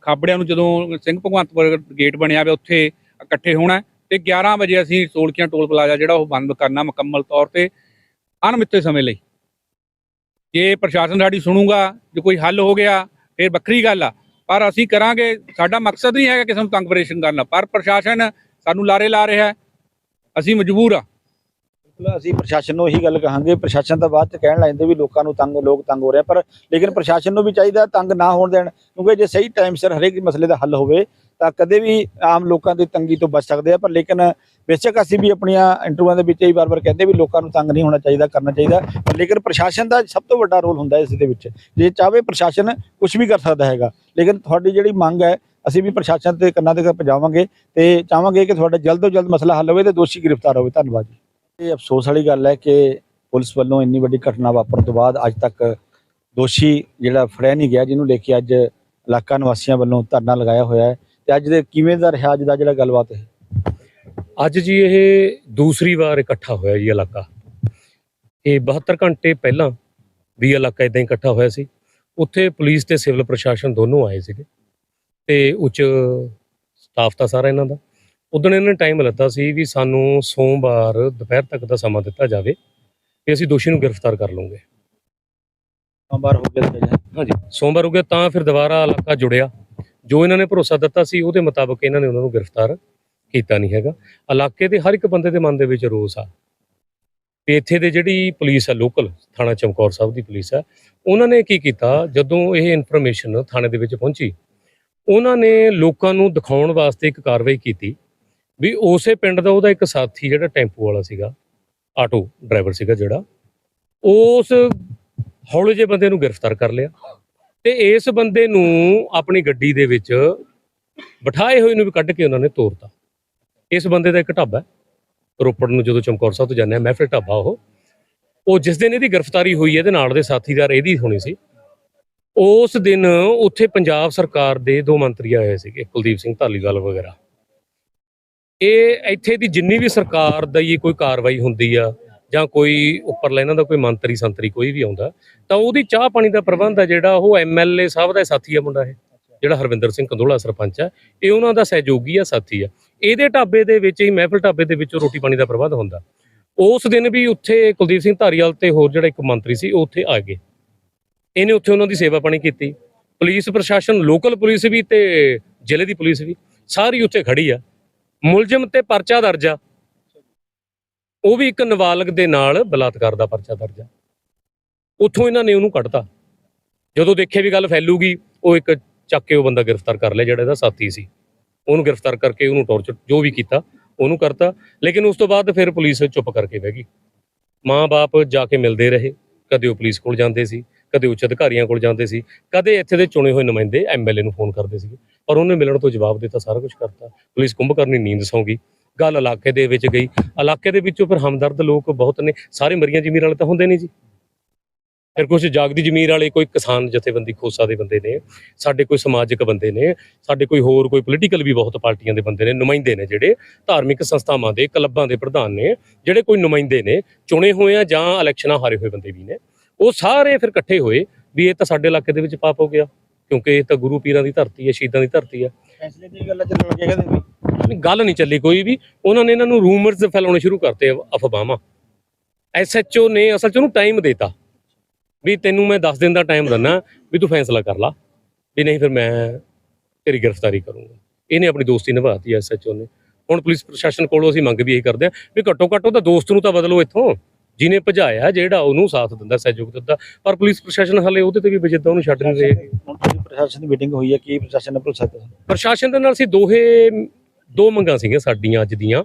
ਖਾਬੜਿਆਂ ਨੂੰ ਜਦੋਂ ਸਿੰਘ ਭਗਵੰਤਪੁਰ ਗੇਟ ਬਣਿਆ ਵੇ, ਉੱਥੇ ਇਕੱਠੇ ਹੋਣਾ ਹੈ ਤੇ 11 ਵਜੇ ਅਸੀਂ ਸੋਲਕੀਆਂ ਟੋਲ ਪਲਾਜ਼ਾ ਜਿਹੜਾ ਉਹ ਬੰਦ ਕਰਨਾ ਮੁਕੰਮਲ ਤੌਰ ਤੇ ਅਣਮਿੱਥੇ ਸਮੇਂ ਲਈ। ਜੇ ਪ੍ਰਸ਼ਾਸਨ ਸਾਡੀ ਸੁਣੂਗਾ, ਜੇ ਕੋਈ ਹੱਲ ਹੋ ਗਿਆ, ਫਿਰ ਵੱਖਰੀ ਗੱਲ ਆ। ਪਰ ਅਸੀਂ ਕਰਾਂਗੇ, ਸਾਡਾ ਮਕਸਦ ਨਹੀਂ ਹੈਗਾ ਕਿਸੇ ਨੂੰ ਤੰਗ ਪਰੇਸ਼ਾਨ ਕਰਨਾ ਪਰ ਪ੍ਰਸ਼ਾਸਨ ਸਾਨੂੰ ਲਾਰੇ ਲਾ ਰਿਹਾ ਹੈ। ਅਸੀਂ ਮਜਬੂਰ ਆ ਬਿਲਕੁਲ, ਅਸੀਂ ਪ੍ਰਸ਼ਾਸਨ ਨੂੰ ਇਹੀ ਗੱਲ ਕਹਾਂਗੇ, ਪ੍ਰਸ਼ਾਸਨ ਤਾਂ ਬਾਅਦ ਚ ਕਹਿਣ ਲੱਗ ਜਾਂਦੇ ਵੀ ਲੋਕਾਂ ਨੂੰ ਤੰਗ, ਲੋਕ ਤੰਗ ਹੋ ਰਿਹਾ, ਪਰ ਲੇਕਿਨ ਪ੍ਰਸ਼ਾਸਨ ਨੂੰ ਵੀ ਚਾਹੀਦਾ ਤੰਗ ਨਾ ਹੋਣ ਦੇਣ, ਕਿਉਂਕਿ ਜੇ ਸਹੀ ਟਾਈਮ ਸਿਰ ਹਰੇਕ ਮਸਲੇ ਦਾ ਹੱਲ ਹੋਵੇ, ਤਾਂ ਕਦੇ ਵੀ ਆਮ ਲੋਕਾਂ ਦੀ ਤੰਗੀ ਤੋਂ ਬਚ ਸਕਦੇ ਆ, ਪਰ ਲੇਕਿਨ ਬੇਸ਼ੱਕ ਅਸੀਂ ਵੀ ਆਪਣੀਆਂ ਇੰਟਰਵਿਊਆਂ ਦੇ ਵਿੱਚ ਇਹ ਵਾਰ-ਵਾਰ ਕਹਿੰਦੇ ਵੀ ਲੋਕਾਂ ਨੂੰ ਤੰਗ ਨਹੀਂ ਹੋਣਾ ਚਾਹੀਦਾ, ਕਰਨਾ ਚਾਹੀਦਾ, ਪਰ ਲੇਕਿਨ ਪ੍ਰਸ਼ਾਸਨ ਦਾ ਸਭ ਤੋਂ ਵੱਡਾ ਰੋਲ ਹੁੰਦਾ ਇਸ ਦੇ ਵਿੱਚ। ਜੇ ਚਾਹਵੇ ਪ੍ਰਸ਼ਾਸਨ ਕੁਝ ਵੀ ਕਰ ਸਕਦਾ ਹੈਗਾ, ਲੇਕਿਨ ਤੁਹਾਡੀ ਜਿਹੜੀ ਮੰਗ ਹੈ, ਅਸੀਂ ਵੀ ਪ੍ਰਸ਼ਾਸਨ ਤੇ ਕੰਨਾਂ ਦੇ ਪਹੁੰਚਾਵਾਂਗੇ ਤੇ ਚਾਹਾਂਗੇ ਕਿ ਤੁਹਾਡਾ ਜਲਦ ਤੋਂ ਜਲਦ ਮਸਲਾ ਹੱਲ ਹੋਵੇ ਤੇ ਦੋਸ਼ੀ ਗ੍ਰਿਫਤਾਰ ਹੋਵੇ। ਧੰਨਵਾਦ ਜੀ। ਇਹ ਅਫਸੋਸ ਵਾਲੀ ਗੱਲ ਹੈ ਕਿ ਪੁਲਿਸ ਵੱਲੋਂ ਇੰਨੀ ਵੱਡੀ ਘਟਨਾ ਵਾਪਰਨ ਤੋਂ ਬਾਅਦ ਅੱਜ ਤੱਕ ਦੋਸ਼ੀ ਜਿਹੜਾ ਫੜਿਆ ਨਹੀਂ ਗਿਆ, ਜਿਹਨੂੰ ਲੈ ਕੇ ਅੱਜ ਇਲਾਕਾ ਨਿਵਾਸੀਆਂ ਵੱਲੋਂ ਧਰਨਾ ਲਗਾਇਆ ਹੋਇਆ ਹੈ। ਤੇ ਅੱਜ ਦੇ ਕਿਵੇਂ ਦਾ ਰਿਹਾ ਅੱਜ ਦਾ ਜਿਹੜਾ ਗੱਲਬਾਤ ਹੈ? ਅੱਜ ਜੀ ਇਹ ਦੂਸਰੀ ਵਾਰ ਇਕੱਠਾ ਹੋਇਆ ਜੀ ਇਲਾਕਾ। ਇਹ 72 ਘੰਟੇ ਪਹਿਲਾਂ ਵੀ ਇਲਾਕਾ ਇਦਾਂ ਹੀ ਇਕੱਠਾ ਹੋਇਆ ਸੀ। ਉੱਥੇ ਪੁਲਿਸ ਤੇ ਸਿਵਲ ਪ੍ਰਸ਼ਾਸਨ ਦੋਨੋਂ ਆਏ ਸੀਗੇ ਤੇ ਉੱਚ ਸਟਾਫ ਤਾਂ ਸਾਰਾ ਇਹਨਾਂ ਦਾ। ਉਦੋਂ ਇਹਨਾਂ ਨੇ ਟਾਈਮ ਲੱਤਾ ਸੀ ਵੀ ਸਾਨੂੰ ਸੋਮਵਾਰ ਦੁਪਹਿਰ ਤੱਕ ਦਾ ਸਮਾਂ ਦਿੱਤਾ ਜਾਵੇ ਤੇ ਅਸੀਂ ਦੋਸ਼ੀ ਨੂੰ ਗ੍ਰਿਫਤਾਰ ਕਰ ਲਵਾਂਗੇ। ਸੋਮਵਾਰ ਹੋ ਗਿਆ ਸੀ। ਹਾਂਜੀ ਸੋਮਵਾਰ ਹੋ ਗਿਆ ਤਾਂ ਫਿਰ ਦੁਬਾਰਾ ਇਲਾਕਾ ਜੁੜਿਆ। ਜੋ ਇਹਨਾਂ ਨੇ ਭਰੋਸਾ ਦਿੱਤਾ ਸੀ ਉਹਦੇ ਮੁਤਾਬਕ ਇਹਨਾਂ ਨੇ ਉਹਨਾਂ ਨੂੰ ਗ੍ਰਿਫਤਾਰ ਕੀਤਾ ਨਹੀਂ ਹੈਗਾ। ਇਲਾਕੇ ਦੇ ਹਰ ਇੱਕ ਬੰਦੇ ਦੇ ਮਨ ਦੇ ਵਿੱਚ ਰੋਸ ਆ। ਵੀ ਇੱਥੇ ਦੇ ਜਿਹੜੀ ਪੁਲਿਸ ਆ ਲੋਕਲ ਥਾਣਾ ਚਮਕੌਰ ਸਾਹਿਬ ਦੀ ਪੁਲਿਸ ਆ, ਉਹਨਾਂ ਨੇ ਕੀ ਕੀਤਾ, ਜਦੋਂ ਇਹ ਇਨਫੋਰਮੇਸ਼ਨ ਥਾਣੇ ਦੇ ਵਿੱਚ ਪਹੁੰਚੀ, ਉਹਨਾਂ ਨੇ ਲੋਕਾਂ ਨੂੰ ਦਿਖਾਉਣ ਵਾਸਤੇ ਇੱਕ ਕਾਰਵਾਈ ਕੀਤੀ ਵੀ ਉਸੇ ਪਿੰਡ ਦਾ ਉਹਦਾ ਇੱਕ ਸਾਥੀ ਜਿਹੜਾ ਟੈਂਪੂ ਵਾਲਾ ਸੀਗਾ, ਆਟੋ ਡਰਾਈਵਰ ਸੀਗਾ ਜਿਹੜਾ, ਉਸ ਹੌਲੇ ਜਿਹੇ ਬੰਦੇ ਨੂੰ ਗ੍ਰਿਫਤਾਰ ਕਰ ਲਿਆ ਤੇ ਇਸ ਬੰਦੇ ਨੂੰ ਆਪਣੀ ਗੱਡੀ ਦੇ ਵਿੱਚ ਬਿਠਾਏ ਹੋਏ ਨੂੰ ਵੀ ਕੱਢ ਕੇ ਉਹਨਾਂ ਨੇ ਤੋਰਤਾ। ਇਸ ਬੰਦੇ ਦਾ ਇੱਕ ਢਾਬਾ ਰੋਪੜ ਨੂੰ ਜਦੋਂ ਚਮਕੌਰ ਸਾਹਿਬ ਤੋਂ ਜਾਂਦੇ ਆ ਮਹਿਫਿਲ ਢਾਬਾ ਉਹ। ਉਹ ਜਿਸ ਦਿਨ ਇਹਦੀ ਗ੍ਰਿਫਤਾਰੀ ਹੋਈ ਇਹਦੇ ਨਾਲ ਦੇ ਸਾਥੀਦਾਰ ਇਹਦੀ ਹੋਣੀ ਸੀ। ਉਸ ਦਿਨ ਉੱਥੇ ਪੰਜਾਬ ਸਰਕਾਰ ਦੇ ਦੋ ਮੰਤਰੀ ਆਏ ਸੀਗੇ, ਕੁਲਦੀਪ ਸਿੰਘ ਧਾਲੀਵਾਲ ਵਗੈਰਾ। ਇਹ ਇੱਥੇ ਦੀ ਜਿੰਨੀ ਵੀ ਸਰਕਾਰ ਦਾ ਹੀ ਕੋਈ ਕਾਰਵਾਈ ਹੁੰਦੀ ਆ, ਜਾਂ ਕੋਈ ਉੱਪਰਲਾ ਇਹਨਾਂ ਦਾ ਕੋਈ ਮੰਤਰੀ ਸੰਤਰੀ ਕੋਈ ਵੀ ਆਉਂਦਾ, ਤਾਂ ਉਹਦੀ ਚਾਹ ਪਾਣੀ ਦਾ ਪ੍ਰਬੰਧ ਹੈ ਜਿਹੜਾ ਉਹ ਐਮਐਲਏ ਸਾਹਿਬ ਦਾ ਸਾਥੀ ਆ ਮੁੰਡਾ ਇਹ, ਜਿਹੜਾ ਹਰਵਿੰਦਰ ਸਿੰਘ ਕੰਦੋਲਾ ਸਰਪੰਚ ਆ। ਇਹ ਉਹਨਾਂ ਦਾ ਸਹਿਯੋਗੀ ਆ, ਸਾਥੀ ਆ। ਇਹਦੇ ਢਾਬੇ ਦੇ ਵਿੱਚ ਹੀ ਮਹਿਫਿਲ ਢਾਬੇ ਦੇ ਵਿੱਚੋਂ ਰੋਟੀ ਪਾਣੀ ਦਾ ਪ੍ਰਬੰਧ ਹੁੰਦਾ। ਉਸ ਦਿਨ ਵੀ ਉੱਥੇ ਕੁਲਦੀਪ ਸਿੰਘ ਧਾਰੀਵਾਲ ਤੇ ਹੋਰ ਜਿਹੜਾ ਇੱਕ ਮੰਤਰੀ ਸੀ, ਉਹ ਉੱਥੇ ਆ ਗਏ। ਇਹਨੇ ਉੱਥੇ ਉਹਨਾਂ ਦੀ ਸੇਵਾ ਪਾਣੀ ਕੀਤੀ। ਪੁਲਿਸ ਪ੍ਰਸ਼ਾਸਨ, ਲੋਕਲ ਪੁਲਿਸ ਵੀ ਤੇ ਜ਼ਿਲ੍ਹੇ ਦੀ ਪੁਲਿਸ ਵੀ ਸਾਰੀ ਉੱਥੇ ਖੜੀ ਆ। ਮੁਲਜ਼ਮ ਤੇ ਪਰਚਾ ਦਰਜ ਆ। ਉਹ ਵੀ ਇੱਕ ਨਾਬਾਲਗ ਦੇ ਨਾਲ ਬਲਾਤਕਾਰ ਦਾ ਪਰਚਾ ਦਰਜ ਆ। ਉੱਥੋਂ ਇਹਨਾਂ ਨੇ ਉਹਨੂੰ ਕੱਢਤਾ। ਜਦੋਂ ਦੇਖੇ ਵੀ ਗੱਲ ਫੈਲੂਗੀ, ਉਹ ਇੱਕ ਚੱਕ ਕੇ ਉਹ ਬੰਦਾ ਗ੍ਰਿਫਤਾਰ ਕਰ ਲਿਆ ਜਿਹੜਾ ਇਹਦਾ ਸਾਥੀ ਸੀ। ਉਹਨੂੰ ਗ੍ਰਿਫਤਾਰ ਕਰਕੇ ਉਹਨੂੰ ਟੌਰਚਰ ਜੋ ਵੀ ਕੀਤਾ, ਉਹਨੂੰ ਕਰਤਾ। ਲੇਕਿਨ ਉਸ ਤੋਂ ਬਾਅਦ ਫਿਰ ਪੁਲਿਸ ਚੁੱਪ ਕਰਕੇ ਬਹਿ ਗਈ। ਮਾਂ-ਬਾਪ ਜਾ ਕੇ ਮਿਲਦੇ ਰਹੇ। ਕਦੇ ਉਹ ਪੁਲਿਸ ਕੋਲ ਜਾਂਦੇ ਸੀ, ਕਦੇ ਉੱਚ ਅਧਿਕਾਰੀਆਂ ਕੋਲ ਜਾਂਦੇ ਸੀ, ਕਦੇ ਇੱਥੇ ਦੇ ਚੁਣੇ ਹੋਏ ਨੁਮਾਇੰਦੇ ਐਮਐਲਏ ਨੂੰ ਫੋਨ ਕਰਦੇ ਸੀ ਪਰ ਉਹਨੇ ਮਿਲਣ ਤੋਂ ਜਵਾਬ ਦਿੱਤਾ, ਸਾਰਾ ਕੁਝ ਕਰਤਾ। ਪੁਲਿਸ ਕੁੰਭ ਕਰਨੀ ਨੀਂਦ ਸੌਂ ਗਈ। ਗੱਲ ਇਲਾਕੇ ਦੇ ਵਿੱਚ ਗਈ। ਇਲਾਕੇ ਦੇ ਵਿੱਚੋਂ ਫਿਰ ਹਮਦਰਦ ਲੋਕ ਬਹੁਤ ਨੇ। ਸਾਰੇ ਮਰੀਆਂ ਜ਼ਮੀਰ ਵਾਲੇ ਤਾਂ ਹੁੰਦੇ ਨਹੀਂ ਜੀ। ਫਿਰ ਕੁਝ ਜਾਗਦੀ ਜ਼ਮੀਰ ਵਾਲੇ ਕੋਈ ਕਿਸਾਨ ਜਥੇਬੰਦੀ ਖੋਸਾ ਦੇ ਬੰਦੇ ਨੇ ਸਾਡੇ ਕੋਈ ਸਮਾਜਿਕ ਬੰਦੇ ਨੇ ਸਾਡੇ ਕੋਈ ਹੋਰ ਕੋਈ ਪੋਲੀਟੀਕਲ ਵੀ ਬਹੁਤ ਪਾਰਟੀਆਂ ਦੇ ਬੰਦੇ ਨੇ ਨੁਮਾਇੰਦੇ ਨੇ ਜਿਹੜੇ ਧਾਰਮਿਕ ਸੰਸਥਾਵਾਂ ਦੇ ਕਲੱਬਾਂ ਦੇ ਪ੍ਰਧਾਨ ਨੇ ਜਿਹੜੇ ਕੋਈ ਨੁਮਾਇੰਦੇ ਨੇ ਚੁਣੇ ਹੋਏ ਆ ਜਾਂ ਇਲੈਕਸ਼ਨਾਂ ਹਾਰੇ ਹੋਏ ਬੰਦੇ ਵੀ ਨੇ ਉਹ ਸਾਰੇ ਫਿਰ ਇਕੱਠੇ ਹੋਏ ਵੀ ਇਹ ਤਾਂ ਸਾਡੇ ਇਲਾਕੇ ਦੇ ਵਿੱਚ ਪਾਪ ਹੋ ਗਿਆ ਕਿਉਂਕਿ ਇਹ ਤਾਂ ਗੁਰੂ ਪੀਰਾਂ ਦੀ ਧਰਤੀ ਹੈ ਸ਼ਹੀਦਾਂ ਦੀ ਧਰਤੀ ਹੈ। ਫੈਸਲੇ ਦੀ ਗੱਲ ਚੱਲਣ ਲੱਗੇ ਕਹਿੰਦੇ ਵੀ? ਨਹੀਂ, ਗੱਲ ਨਹੀਂ ਚੱਲੀ ਕੋਈ ਵੀ ਉਹਨਾਂ ਨੇ ਇਹਨਾਂ ਨੂੰ ਰੂਮਰਸ ਫੈਲਾਉਣੇ ਸ਼ੁਰੂ ਕਰਤੇ ਅਫ- ਅਫਵਾਹਾਂ ਐਸਐਚਓ ਨੇ ਅਸਲ ਚ ਉਹਨੂੰ ਟਾਈਮ ਦਿੱਤਾ। ਵੀ ਤੈਨੂੰ ਮੈਂ 10 ਦਿਨ ਦਾ ਟਾਈਮ ਦਿੰਦਾ ਵੀ ਤੂੰ ਫੈਸਲਾ ਕਰ ਲਾ ਵੀ ਨਹੀਂ ਫਿਰ ਮੈਂ ਤੇਰੀ ਗ੍ਰਿਫਤਾਰੀ ਕਰੂੰਗਾ। ਇਹਨੇ ਆਪਣੀ ਦੋਸਤੀ ਨਿਭਾਤੀ ਐਸਐਚਓ ਨੇ। ਹੁਣ ਪੁਲਿਸ ਪ੍ਰਸ਼ਾਸਨ ਕੋਲੋਂ ਅਸੀਂ ਮੰਗ ਵੀ ਇਹੀ ਕਰਦੇ ਆ ਵੀ ਘੱਟੋ ਘੱਟ ਉਹਦਾ ਦੋਸਤ ਨੂੰ ਤਾਂ ਬਦਲੋ ਇੱਥੋਂ ਜਿਹਨੇ ਭਜਾਇਆ ਜਿਹੜਾ ਉਹਨੂੰ ਸਾਥ ਦਿੰਦਾ ਸਹਿਯੋਗ ਦਿੰਦਾ। ਪਰ ਪੁਲਿਸ ਪ੍ਰਸ਼ਾਸਨ ਹਲੇ ਉਹਦੇ ਤੇ ਵੀ ਬਜਿੱਦਾਂ ਉਹਨੂੰ ਛੱਡ ਨਹੀਂ ਰਹੇ। ਹੁਣ ਪ੍ਰਸ਼ਾਸਨ ਦੀ ਮੀਟਿੰਗ ਹੋਈ ਹੈ ਕੀ ਪ੍ਰਸ਼ਾਸਨ ਨੇ ਭਰੋਸਾ ਦਿੱਤਾ ਪ੍ਰਸ਼ਾਸਨ ਦੇ ਨਾਲ ਅਸੀਂ ਦੋਹੇ ਦੋ ਮੰਗਾਂ ਸੀਗੀਆਂ ਸਾਡੀਆਂ ਅੱਜ ਦੀਆਂ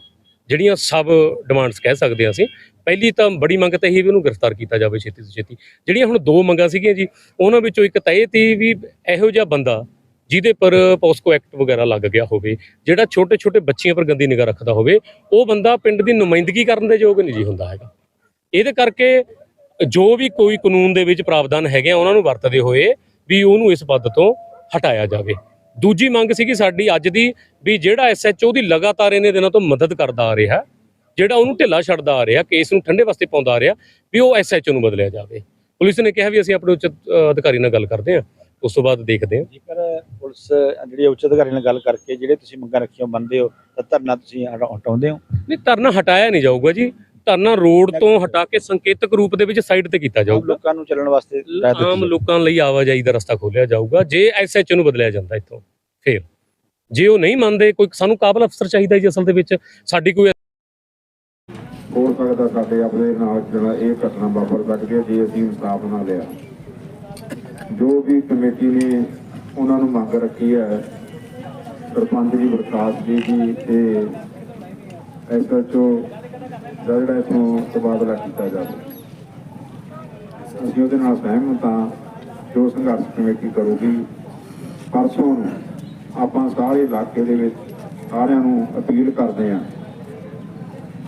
ਜਿਹੜੀਆਂ ਸਬ ਡਿਮਾਂਡਸ ਕਹਿ ਸਕਦੇ ਹਾਂ ਅਸੀਂ। ਪਹਿਲੀ ਤਾਂ ਬੜੀ ਮੰਗ ਤਾਂ ਇਹ ਵੀ ਉਹਨੂੰ ਗ੍ਰਿਫਤਾਰ ਕੀਤਾ ਜਾਵੇ ਛੇਤੀ ਤੋਂ ਛੇਤੀ। ਜਿਹੜੀਆਂ ਹੁਣ ਦੋ ਮੰਗਾਂ ਸੀਗੀਆਂ ਜੀ, ਉਹਨਾਂ ਵਿੱਚੋਂ ਇੱਕ ਤਾਂ ਇਹ ਤੀ ਵੀ ਇਹੋ ਜਿਹਾ ਬੰਦਾ ਜਿਹਦੇ ਪਰ ਪੋਸਕੋ ਐਕਟ ਵਗੈਰਾ ਲੱਗ ਗਿਆ ਹੋਵੇ, ਜਿਹੜਾ ਛੋਟੇ ਛੋਟੇ ਬੱਚਿਆਂ ਪਰ ਗੰਦੀ ਨਿਗਾਹ ਰੱਖਦਾ ਹੋਵੇ, ਉਹ ਬੰਦਾ ਪਿੰਡ ਦੀ ਨੁਮਾਇੰਦਗੀ ਕਰਨ ਦੇ ਯੋਗ ਨਹੀਂ ਜੀ ਹੁੰਦਾ ਹੈਗਾ। ਇਹਦੇ ਕਰਕੇ ਜੋ ਵੀ ਕੋਈ ਕਾਨੂੰਨ ਦੇ ਵਿੱਚ ਪ੍ਰਾਵਧਾਨ ਹੈਗੇ ਆ, ਉਹਨਾਂ ਨੂੰ ਵਰਤਦੇ ਹੋਏ ਵੀ ਉਹਨੂੰ ਇਸ ਪਦ ਤੋਂ ਹਟਾਇਆ ਜਾਵੇ। ਦੂਜੀ ਮੰਗ ਸੀਗੀ ਸਾਡੀ ਅੱਜ ਦੀ ਵੀ ਜਿਹੜਾ ਐਸਐਚਓ ਦੀ ਲਗਾਤਾਰ ਇਹਨੇ ਦਿਨਾਂ ਤੋਂ ਮਦਦ ਕਰਦਾ ਆ ਰਿਹਾ ਜਿਹੜਾ ਉਹਨੂੰ ਢਿੱਲਾ ਛੱਡਦਾ ਆ ਰਿਹਾ ਕੇਸ ਨੂੰ ਠੰਡੇ ਵਾਸਤੇ ਪਾਉਂਦਾ ਆ ਰਿਹਾ ਵੀ ਉਹ ਐਸਐਚਓ ਨੂੰ ਬਦਲਿਆ ਜਾਵੇ। ਪੁਲਿਸ ਨੇ ਕਿਹਾ ਵੀ ਅਸੀਂ ਆਪਣੇ ਉੱਚ ਅਧਿਕਾਰੀ ਨਾਲ ਗੱਲ ਕਰਦੇ ਹਾਂ ਉਸ ਤੋਂ ਬਾਅਦ ਦੇਖਦੇ ਹਾਂ। ਜੇਕਰ ਪੁਲਿਸ ਜਿਹੜੀ ਉੱਚ ਅਧਿਕਾਰੀ ਨਾਲ ਗੱਲ ਕਰਕੇ ਜਿਹੜੇ ਤੁਸੀਂ ਮੰਗਾਂ ਰੱਖੀਆਂ ਮੰਨਦੇ ਹੋ ਤਾਂ ਧਰਨਾ ਤੁਸੀਂ ਹਟਾ- ਹਟਾਉਂਦੇ ਹੋ? ਨਹੀਂ ਧਰਨਾ ਹਟਾਇਆ ਨਹੀਂ ਜਾਊਗਾ ਜੀ। ਧਰਨਾ ਰੋਡ ਤੋਂ ਹਟਾ ਕੇ ਸੰਕੇਤਕ ਰੂਪ ਦੇ ਵਿੱਚ ਸਾਈਡ ਤੇ ਕੀਤਾ ਜਾਊਗਾ। ਲੋਕਾਂ ਨੂੰ ਚੱਲਣ ਵਾਸਤੇ ਆਮ। ਲੋਕਾਂ ਲਈ ਆਵਾਜਾਈ ਦਾ ਰਸਤਾ ਖੋਲਿਆ ਜਾਊਗਾ। ਜੇ ਐਸਐਚਓ ਨੂੰ ਬਦਲਿਆ ਜਾਂਦਾ ਇੱਥੋਂ ਫੇਰ। ਜੇ ਉਹ ਨਹੀਂ ਮੰਨਦੇ ਕੋਈ ਸਾਨੂੰ ਕਾਬਲ ਅਫਸਰ ਚਾਹੀਦਾ ਜੀ ਅਸਲ ਦੇ ਵਿੱਚ। ਸਾਡੀ ਕੋਈ ਹੋ ਸਕਦਾ ਸਾਡੇ ਆਪਣੇ ਨਾਲ ਜਿਹੜਾ ਇਹ ਘਟਨਾ ਵਾਪਰ ਸਕਦੀ ਹੈ, ਜੇ ਅਸੀਂ ਇਨਸਾਫ ਨਾ ਲਿਆ। ਜੋ ਵੀ ਕਮੇਟੀ ਨੇ ਉਹਨਾਂ ਨੂੰ ਮੰਗ ਰੱਖੀ ਹੈ, ਸਰਪੰਚ ਦੀ ਬਰਖਾਸਤ ਦੀ ਜੀ ਤੇ ਐਸਐਚਓ ਦਾ ਜਿਹੜਾ ਇਸ ਨੂੰ ਤਬਾਦਲਾ ਕੀਤਾ ਜਾਵੇ। ਅਸੀਂ ਉਹਦੇ ਨਾਲ ਸਹਿਮਤ ਹਾਂ ਜੋ ਸੰਘਰਸ਼ ਕਮੇਟੀ ਕਰੂਗੀ। ਪਰਸੋਂ ਨੂੰ ਆਪਾਂ ਸਾਰੇ ਇਲਾਕੇ ਦੇ ਵਿੱਚ ਸਾਰਿਆਂ ਨੂੰ ਅਪੀਲ ਕਰਦੇ ਹਾਂ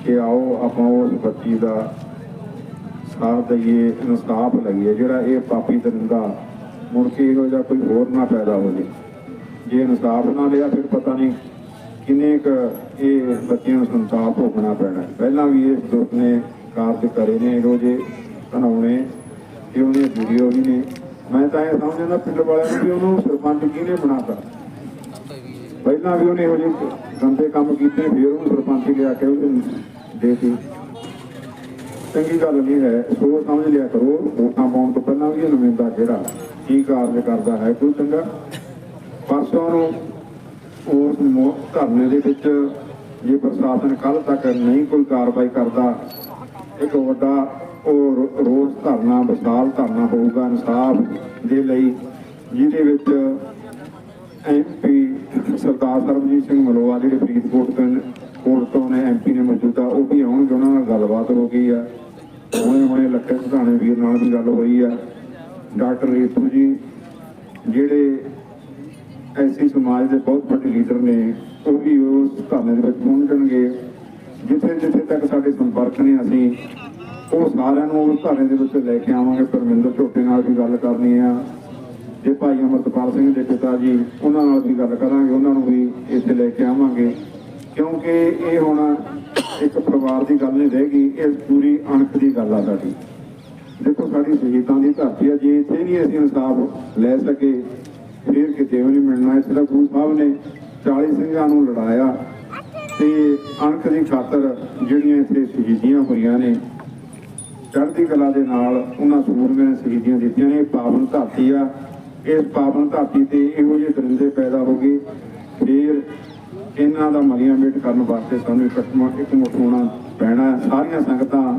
ਕਿ ਆਓ ਆਪਾਂ ਉਸ ਬੱਚੀ ਦਾ ਸਾਥ ਦਈਏ ਇਨਸਾਫ ਲਈਏ, ਜਿਹੜਾ ਇਹ ਪਾਪੀ ਦਰਿੰਦਾ ਮੁੜ ਕੇ ਇਹੋ ਜਿਹਾ ਕੋਈ ਹੋਰ ਨਾ ਪੈਦਾ ਹੋ ਜੇ। ਜੇ ਇਨਸਾਫ ਨਾ ਲਿਆ, ਫਿਰ ਪਤਾ ਨਹੀਂ ਕਿੰਨੇ ਕ ਇਹ ਬੱਚਿਆਂ ਨੂੰ ਸੰਤਾਪ ਭੋਗਣਾ ਪੈਣਾ ਪਹਿਲਾਂ ਵੀ ਇਹ ਦੁੱਖ ਨੇ, ਕਾਰਜ ਕਰੇ ਨੇ ਇਹੋ ਜਿਹੇ ਬਣਾਉਣੇ ਕਿ ਉਹਨੇ ਵੀਡੀਓ ਵੀ ਨੇ। ਮੈਂ ਤਾਂ ਇਹ ਸਮਝਦਾ ਪਿੰਡ ਵਾਲਿਆਂ ਨੂੰ ਵੀ ਉਹਨੂੰ ਸਰਪੰਚ ਕਿਹਨੇ ਬਣਾਤਾ? ਪਹਿਲਾਂ ਵੀ ਉਹਨੇ ਇਹੋ ਜਿਹੇ ਗੰਦੇ ਕੰਮ ਕੀਤੇ, ਫਿਰ ਉਹਨੂੰ ਸਰਪੰਚ ਲਿਆ ਕੇ ਉਹਦੇ ਦੇਤੀ ਚੰਗੀ ਗੱਲ ਨਹੀਂ ਹੈ ਸੋ ਸਮਝ ਲਿਆ ਕਰੋ, ਵੋਟਾਂ ਪਾਉਣ ਤੋਂ ਪਹਿਲਾਂ ਵੀ ਇਹ ਨੁਮਾਇੰਦਾ ਕਿਹੜਾ? ਕੀ ਕਾਰਜ ਕਰਦਾ ਹੈ ਕੋਈ ਚੰਗਾ? ਪਰਸੋਂ ਨੂੰ ਉਸ ਮੋ- ਧਰਨੇ ਦੇ ਵਿੱਚ ਜੇ ਪ੍ਰਸ਼ਾਸਨ ਕੱਲ ਤੱਕ ਨਹੀਂ ਕੋਈ ਕਾਰਵਾਈ ਕਰਦਾ, ਇੱਕ ਵੱਡਾ ਉਹ ਰੋਸ ਧਰਨਾ, ਵਿਸ਼ਾਲ ਧਰਨਾ ਹੋਊਗਾ ਇਨਸਾਫ ਦੇ ਲਈ, ਜਿਹਦੇ ਵਿੱਚ ਐਮਪੀ ਸਰਦਾਰ ਸਰਬਜੀਤ ਸਿੰਘ ਮਲੋਆ ਜਿਹੜੇ ਫਰੀਦਕੋਟ ਤੋਂ ਕੋਟ ਤੋਂ ਨੇ ਐਮਪੀ ਨੇ ਮੌਜੂਦਾ ਉਹ ਵੀ ਆਉਣਗੇ, ਉਹਨਾਂ ਨਾਲ ਗੱਲਬਾਤ ਹੋ ਗਈ ਆ। ਹੁਣੇ ਹੁਣੇ ਲੱਖੇ ਸੁਧਾਣੇ ਵੀਰ ਨਾਲ ਵੀ ਗੱਲ ਹੋਈ ਆ। ਡਾਕਟਰ ਰੀਤੂ ਜੀ, ਜਿਹੜੇ ਐਸੀ ਸਮਾਜ ਦੇ ਬਹੁਤ ਵੱਡੇ ਲੀਡਰ ਨੇ, ਉਹ ਵੀ ਉਸ ਧਰਨੇ ਦੇ ਵਿੱਚ ਪਹੁੰਚਣਗੇ। ਜਿੱਥੇ ਜਿੱਥੇ ਤੱਕ ਸਾਡੇ ਸੰਪਰਕ ਨੇ ਅਸੀਂ, ਉਹ ਸਾਰਿਆਂ ਨੂੰ ਉਸ ਧਰਨੇ ਦੇ ਵਿੱਚ ਲੈ ਕੇ ਆਵਾਂਗੇ। ਪਰਮਿੰਦਰ ਝੋਟੇ ਨਾਲ ਵੀ ਗੱਲ ਕਰਨੀ ਆ। ਜੇ ਭਾਈ ਅਮਰਤਪਾਲ ਸਿੰਘ ਦੇ ਪਿਤਾ ਜੀ, ਉਹਨਾਂ ਨਾਲ ਵੀ ਗੱਲ ਕਰਾਂਗੇ, ਉਹਨਾਂ ਨੂੰ ਵੀ ਇੱਥੇ ਲੈ ਕੇ ਆਵਾਂਗੇ। ਕਿਉਂਕਿ ਇਹ ਹੁਣ ਇੱਕ ਪਰਿਵਾਰ ਦੀ ਗੱਲ ਨਹੀਂ ਰਹੇਗੀ ਇਹ ਪੂਰੀ ਅਣਖ ਦੀ ਗੱਲ ਆ ਸਾਡੀ। ਦੇਖੋ, ਸਾਡੀ ਸ਼ਹੀਦਾਂ ਦੀ ਧਰਤੀ ਆ, ਜੇ ਇੱਥੇ ਨਹੀਂ ਅਸੀਂ ਇਨਸਾਫ ਲੈ ਸਕੇ, ਫਿਰ ਕਿਤੇ ਵੀ ਨਹੀਂ ਮਿਲਣਾ। ਇਸ ਤਰ੍ਹਾਂ ਗੁਰੂ ਸਾਹਿਬ ਨੇ 40 ਸਿੰਘਾਂ ਨੂੰ ਲੜਾਇਆ ਤੇ ਅਣਖ ਦੀ ਖਾਤਰ ਜਿਹੜੀਆਂ ਇੱਥੇ ਸ਼ਹੀਦੀਆਂ ਹੋਈਆਂ ਨੇ, ਚੜ੍ਹਦੀ ਕਲਾ ਦੇ ਨਾਲ ਉਹਨਾਂ ਸੂਰਮਿਆਂ ਨੇ ਸ਼ਹੀਦੀਆਂ ਦਿੱਤੀਆਂ ਨੇ। ਪਾਵਨ ਧਰਤੀ ਆ। ਇਸ ਪਾਵਨ ਧਰਤੀ ਤੇ ਇਹੋ ਜਿਹੇ ਦਰਿੰਦੇ ਪੈਦਾ ਹੋ ਗਏ, ਫਿਰ ਇਹਨਾਂ ਦਾ ਮਲੀਆਂ ਮੇਟ ਕਰਨ ਵਾਸਤੇ ਸਾਨੂੰ ਇਕੱਠਾ ਇਕਮੁੱਠ ਹੋਣਾ ਪੈਣਾ ਸਾਰੀਆਂ ਸੰਗਤਾਂ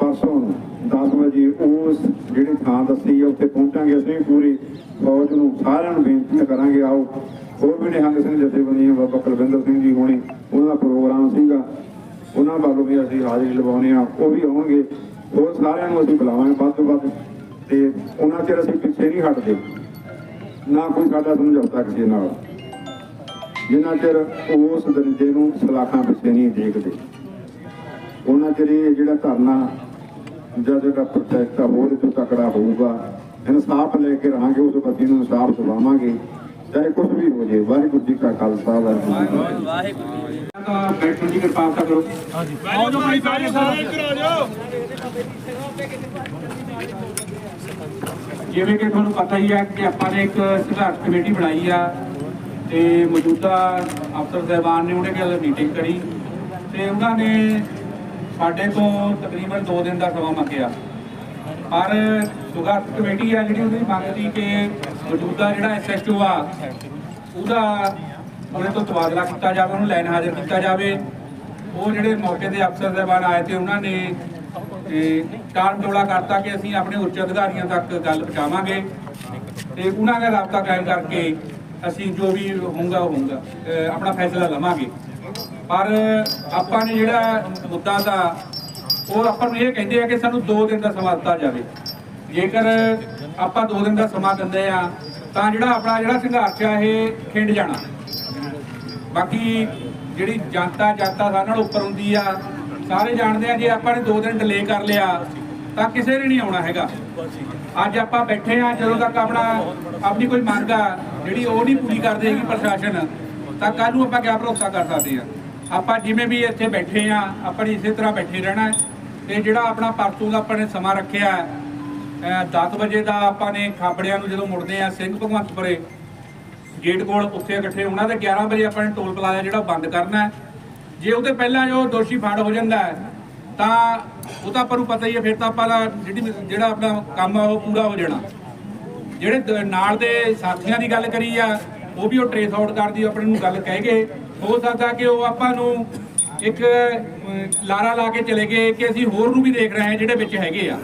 ਪਰਸੋਂ ਨੂੰ 10 ਵਜੇ ਉਸ ਜਿਹੜੀ ਥਾਂ ਦੱਸੀ ਹੈ, ਉੱਥੇ ਪਹੁੰਚਾਂਗੇ। ਅਸੀਂ ਪੂਰੀ ਫੌਜ ਨੂੰ ਸਾਰਿਆਂ ਨੂੰ ਬੇਨਤੀ ਕਰਾਂਗੇ, ਆਓ। ਹੋਰ ਵੀ ਨਿਹੰਗ ਸਿੰਘ ਜਥੇਬੰਦੀਆਂ, ਬਾਬਾ ਕੁਲਵਿੰਦਰ ਸਿੰਘ ਜੀ ਹੋਣੇ, ਉਹਨਾਂ ਦਾ ਪ੍ਰੋਗਰਾਮ ਸੀਗਾ। ਉਹਨਾਂ ਵੱਲੋਂ ਵੀ ਅਸੀਂ ਹਾਜ਼ਰੀ ਲਵਾਉਣੇ ਆ ਉਹ ਵੀ ਆਉਣਗੇ। ਹੋਰ ਸਾਰਿਆਂ ਨੂੰ ਅਸੀਂ ਬੁਲਾਵਾਂਗੇ ਵੱਧ ਤੋਂ ਵੱਧ। ਤੇ ਉਹਨਾਂ ਚਿਰ ਅਸੀਂ ਪਿੱਛੇ ਨਹੀਂ ਹਟਦੇ। ਨਾ ਕੋਈ ਸਾਡਾ ਸਮਝੌਤਾ ਕਿਸੇ ਨਾਲ। ਜਿੰਨਾ ਚਿਰ ਉਸ ਦਰਿੰਦੇ ਨੂੰ ਸਲਾਖਾਂ ਪਿੱਛੇ ਨਹੀਂ ਦੇਖਦੇ ਉਹਨਾਂ ਚਿਰ ਇਹ ਜਿਹੜਾ ਧਰਨਾ ਜਦ ਜਿਹੜਾ ਪ੍ਰੋਟੈਕਟ ਆ ਹੋਰ ਤੋਂ ਤਕੜਾ ਹੋਊਗਾ। ਇਨਸਾਫ ਲੈ ਕੇ ਰਹਾਂਗੇ ਉਸ ਬੱਚੀ ਨੂੰ ਇਨਸਾਫ ਦਿਵਾਵਾਂਗੇ ਚਾਹੇ ਕੁਝ ਵੀ ਹੋ ਜੇ। ਵਾਹਿਗੁਰੂ ਜੀ ਕਾ ਖਾਲਸਾ ਵਾਹਿਗੁਰੂ ਜੀ ਕੀ ਫਤਿਹ। ਬੈਠਣ ਦੀ ਕਿਰਪਾਲਤਾ ਕਰੋ ਜਿਵੇਂ ਕਿ ਤੁਹਾਨੂੰ ਪਤਾ ਹੀ ਹੈ ਕਿ ਆਪਾਂ ਨੇ ਇੱਕ ਸੰਘਰਸ਼ ਕਮੇਟੀ ਬਣਾਈ ਆ। ਤੇ ਮੌਜੂਦਾ ਅਫਸਰ ਸਾਹਿਬਾਨ ਨੇ ਉਹਨੇ ਗੱਲ ਮੀਟਿੰਗ ਕਰੀ ਤੇ ਉਹਨਾਂ ਨੇ ਸਾਡੇ ਤੋਂ ਤਕਰੀਬਨ 2 ਦਿਨ ਦਾ ਸਮਾਂ ਮੰਗਿਆ। ਪਰ ਸੰਘਰਸ਼ ਕਮੇਟੀ ਆ ਜਿਹੜੀ ਉਹਦੀ ਮੰਗ ਸੀ ਕਿ ਮੌਜੂਦਾ ਜਿਹੜਾ ਐਸਐਸਓ ਆ, ਉਹਦਾ ਉਹਦੇ ਤੋਂ ਤਬਾਦਲਾ ਕੀਤਾ ਜਾਵੇ, ਉਹਨੂੰ ਲਾਈਨ ਹਾਜ਼ਰ ਕੀਤਾ ਜਾਵੇ। ਉਹ ਜਿਹੜੇ ਮੌਕੇ ਦੇ ਅਫਸਰ ਸਾਹਿਬਾਨ ਆਏ ਤੇ ਉਹਨਾਂ ਨੇ ਕਾਰਨ ਟੋਲਾ ਕਰਤਾ ਕਿ ਅਸੀਂ ਆਪਣੇ ਉੱਚ ਅਧਿਕਾਰੀਆਂ ਤੱਕ ਗੱਲ ਪਹੁੰਚਾਵਾਂਗੇ ਤੇ ਉਹਨਾਂ ਦਾ ਰਾਬਤਾ ਕਾਇਮ ਕਰਕੇ ਅਸੀਂ ਜੋ ਵੀ ਹੋਊਗਾ ਉਹ ਹੋਊਗਾ ਆਪਣਾ ਫੈਸਲਾ ਲਵਾਂਗੇ। ਪਰ ਆਪਾਂ ਨੇ ਜਿਹੜਾ ਮੁੱਦਾ ਦਾ, ਉਹ ਆਪਾਂ ਨੂੰ ਇਹ ਕਹਿੰਦੇ ਆ ਕਿ ਸਾਨੂੰ 2 ਦਿਨ ਦਾ ਸਮਾਂ ਦਿੱਤਾ ਜਾਵੇ। ਜੇਕਰ ਆਪਾਂ 2 ਦਿਨ ਦਾ ਸਮਾਂ ਦਿੰਦੇ ਆ, ਤਾਂ ਜਿਹੜਾ ਆਪਣਾ ਜਿਹੜਾ ਸੰਘਰਸ਼ ਆ, ਇਹ ਖਿੰਡ ਜਾਣਾ। ਬਾਕੀ ਜਿਹੜੀ ਜਨਤਾ ਜਨਤਾ ਸਾਡੇ ਨਾਲ ਉੱਪਰ ਹੁੰਦੀ ਆ, ਸਾਰੇ ਜਾਣਦੇ ਆ, ਜੇ ਆਪਾਂ ਨੇ 2 ਦਿਨ ਡਿਲੇ ਕਰ ਲਿਆ, ਤਾਂ ਕਿਸੇ ਨੇ ਨਹੀਂ ਆਉਣਾ ਹੈਗਾ। ਅੱਜ ਆਪਾਂ ਬੈਠੇ ਆ ਜਦੋਂ ਤੱਕ ਆਪਣਾ ਆਪਣੀ ਕੋਈ ਮੰਗ ਆ ਜਿਹੜੀ ਉਹ ਨਹੀਂ ਪੂਰੀ ਕਰਦੇ ਹੈਗੀ ਪ੍ਰਸ਼ਾਸਨ ਤਾਂ ਕੱਲ ਨੂੰ ਆਪਾਂ ਕਿਆ ਭਰੋਸਾ ਕਰ ਸਕਦੇ ਆ ਆਪਾਂ ਜਿਵੇਂ ਵੀ ਇੱਥੇ ਬੈਠੇ ਆ ਆਪਾਂ ਇਸੇ ਤਰ੍ਹਾਂ ਬੈਠੇ ਰਹਿਣਾ ਹੈ। ਤੇ ਜਿਹੜਾ ਆਪਣਾ ਪਰਤੂ ਦਾ ਆਪਾਂ ਨੇ ਸਮਾਂ ਰੱਖਿਆ ਹੈ, 10 ਵਜੇ ਦਾ ਆਪਾਂ ਨੇ ਖਾਬੜਿਆਂ ਨੂੰ ਜਦੋਂ ਮੁੜਦੇ ਆ ਸਿੰਘ ਭਗਵੰਤਪੁਰੇ ਗੇਟ ਕੋਲ ਉੱਥੇ ਇਕੱਠੇ ਹੋਣਾ ਤੇ 11 ਵਜੇ ਆਪਾਂ ਨੇ ਟੋਲ ਪਲਾਜ਼ਾ ਜਿਹੜਾ ਬੰਦ ਕਰਨਾ ਹੈ ਜੇ ਉਹਦੇ ਪਹਿਲਾਂ ਜੋ ਦੋਸ਼ੀ ਫੜ ਹੋ ਜਾਂਦਾ ਹੈ ਤਾਂ ਉਹ ਤਾਂ ਆਪਾਂ ਨੂੰ ਪਤਾ ਹੀ ਹੈ, ਫਿਰ ਤਾਂ ਆਪਾਂ ਦਾ ਜਿਹੜੀ ਜਿਹੜਾ ਆਪਣਾ ਕੰਮ ਆ, ਉਹ ਪੂਰਾ ਹੋ ਜਾਣਾ। ਜਿਹੜੇ ਨਾਲ ਦੇ ਸਾਥੀਆਂ ਦੀ ਗੱਲ ਕਰੀ ਆ, ਉਹ ਵੀ ਉਹ ਟ੍ਰੇਸ ਆਊਟ ਕਰਦੀ ਆਪਣੇ ਨੂੰ ਗੱਲ ਕਹਿ ਗਏ ਹੋ ਸਕਦਾ ਕਿ ਉਹ ਆਪਾਂ ਨੂੰ ਇੱਕ ਲਾਰਾ ਲਾ ਕੇ ਚਲੇ ਗਏ ਕਿ ਅਸੀਂ ਹੋਰ ਨੂੰ ਵੀ ਦੇਖ ਰਹੇ ਹਾਂ, ਜਿਹੜੇ ਵਿੱਚ ਹੈਗੇ ਆ।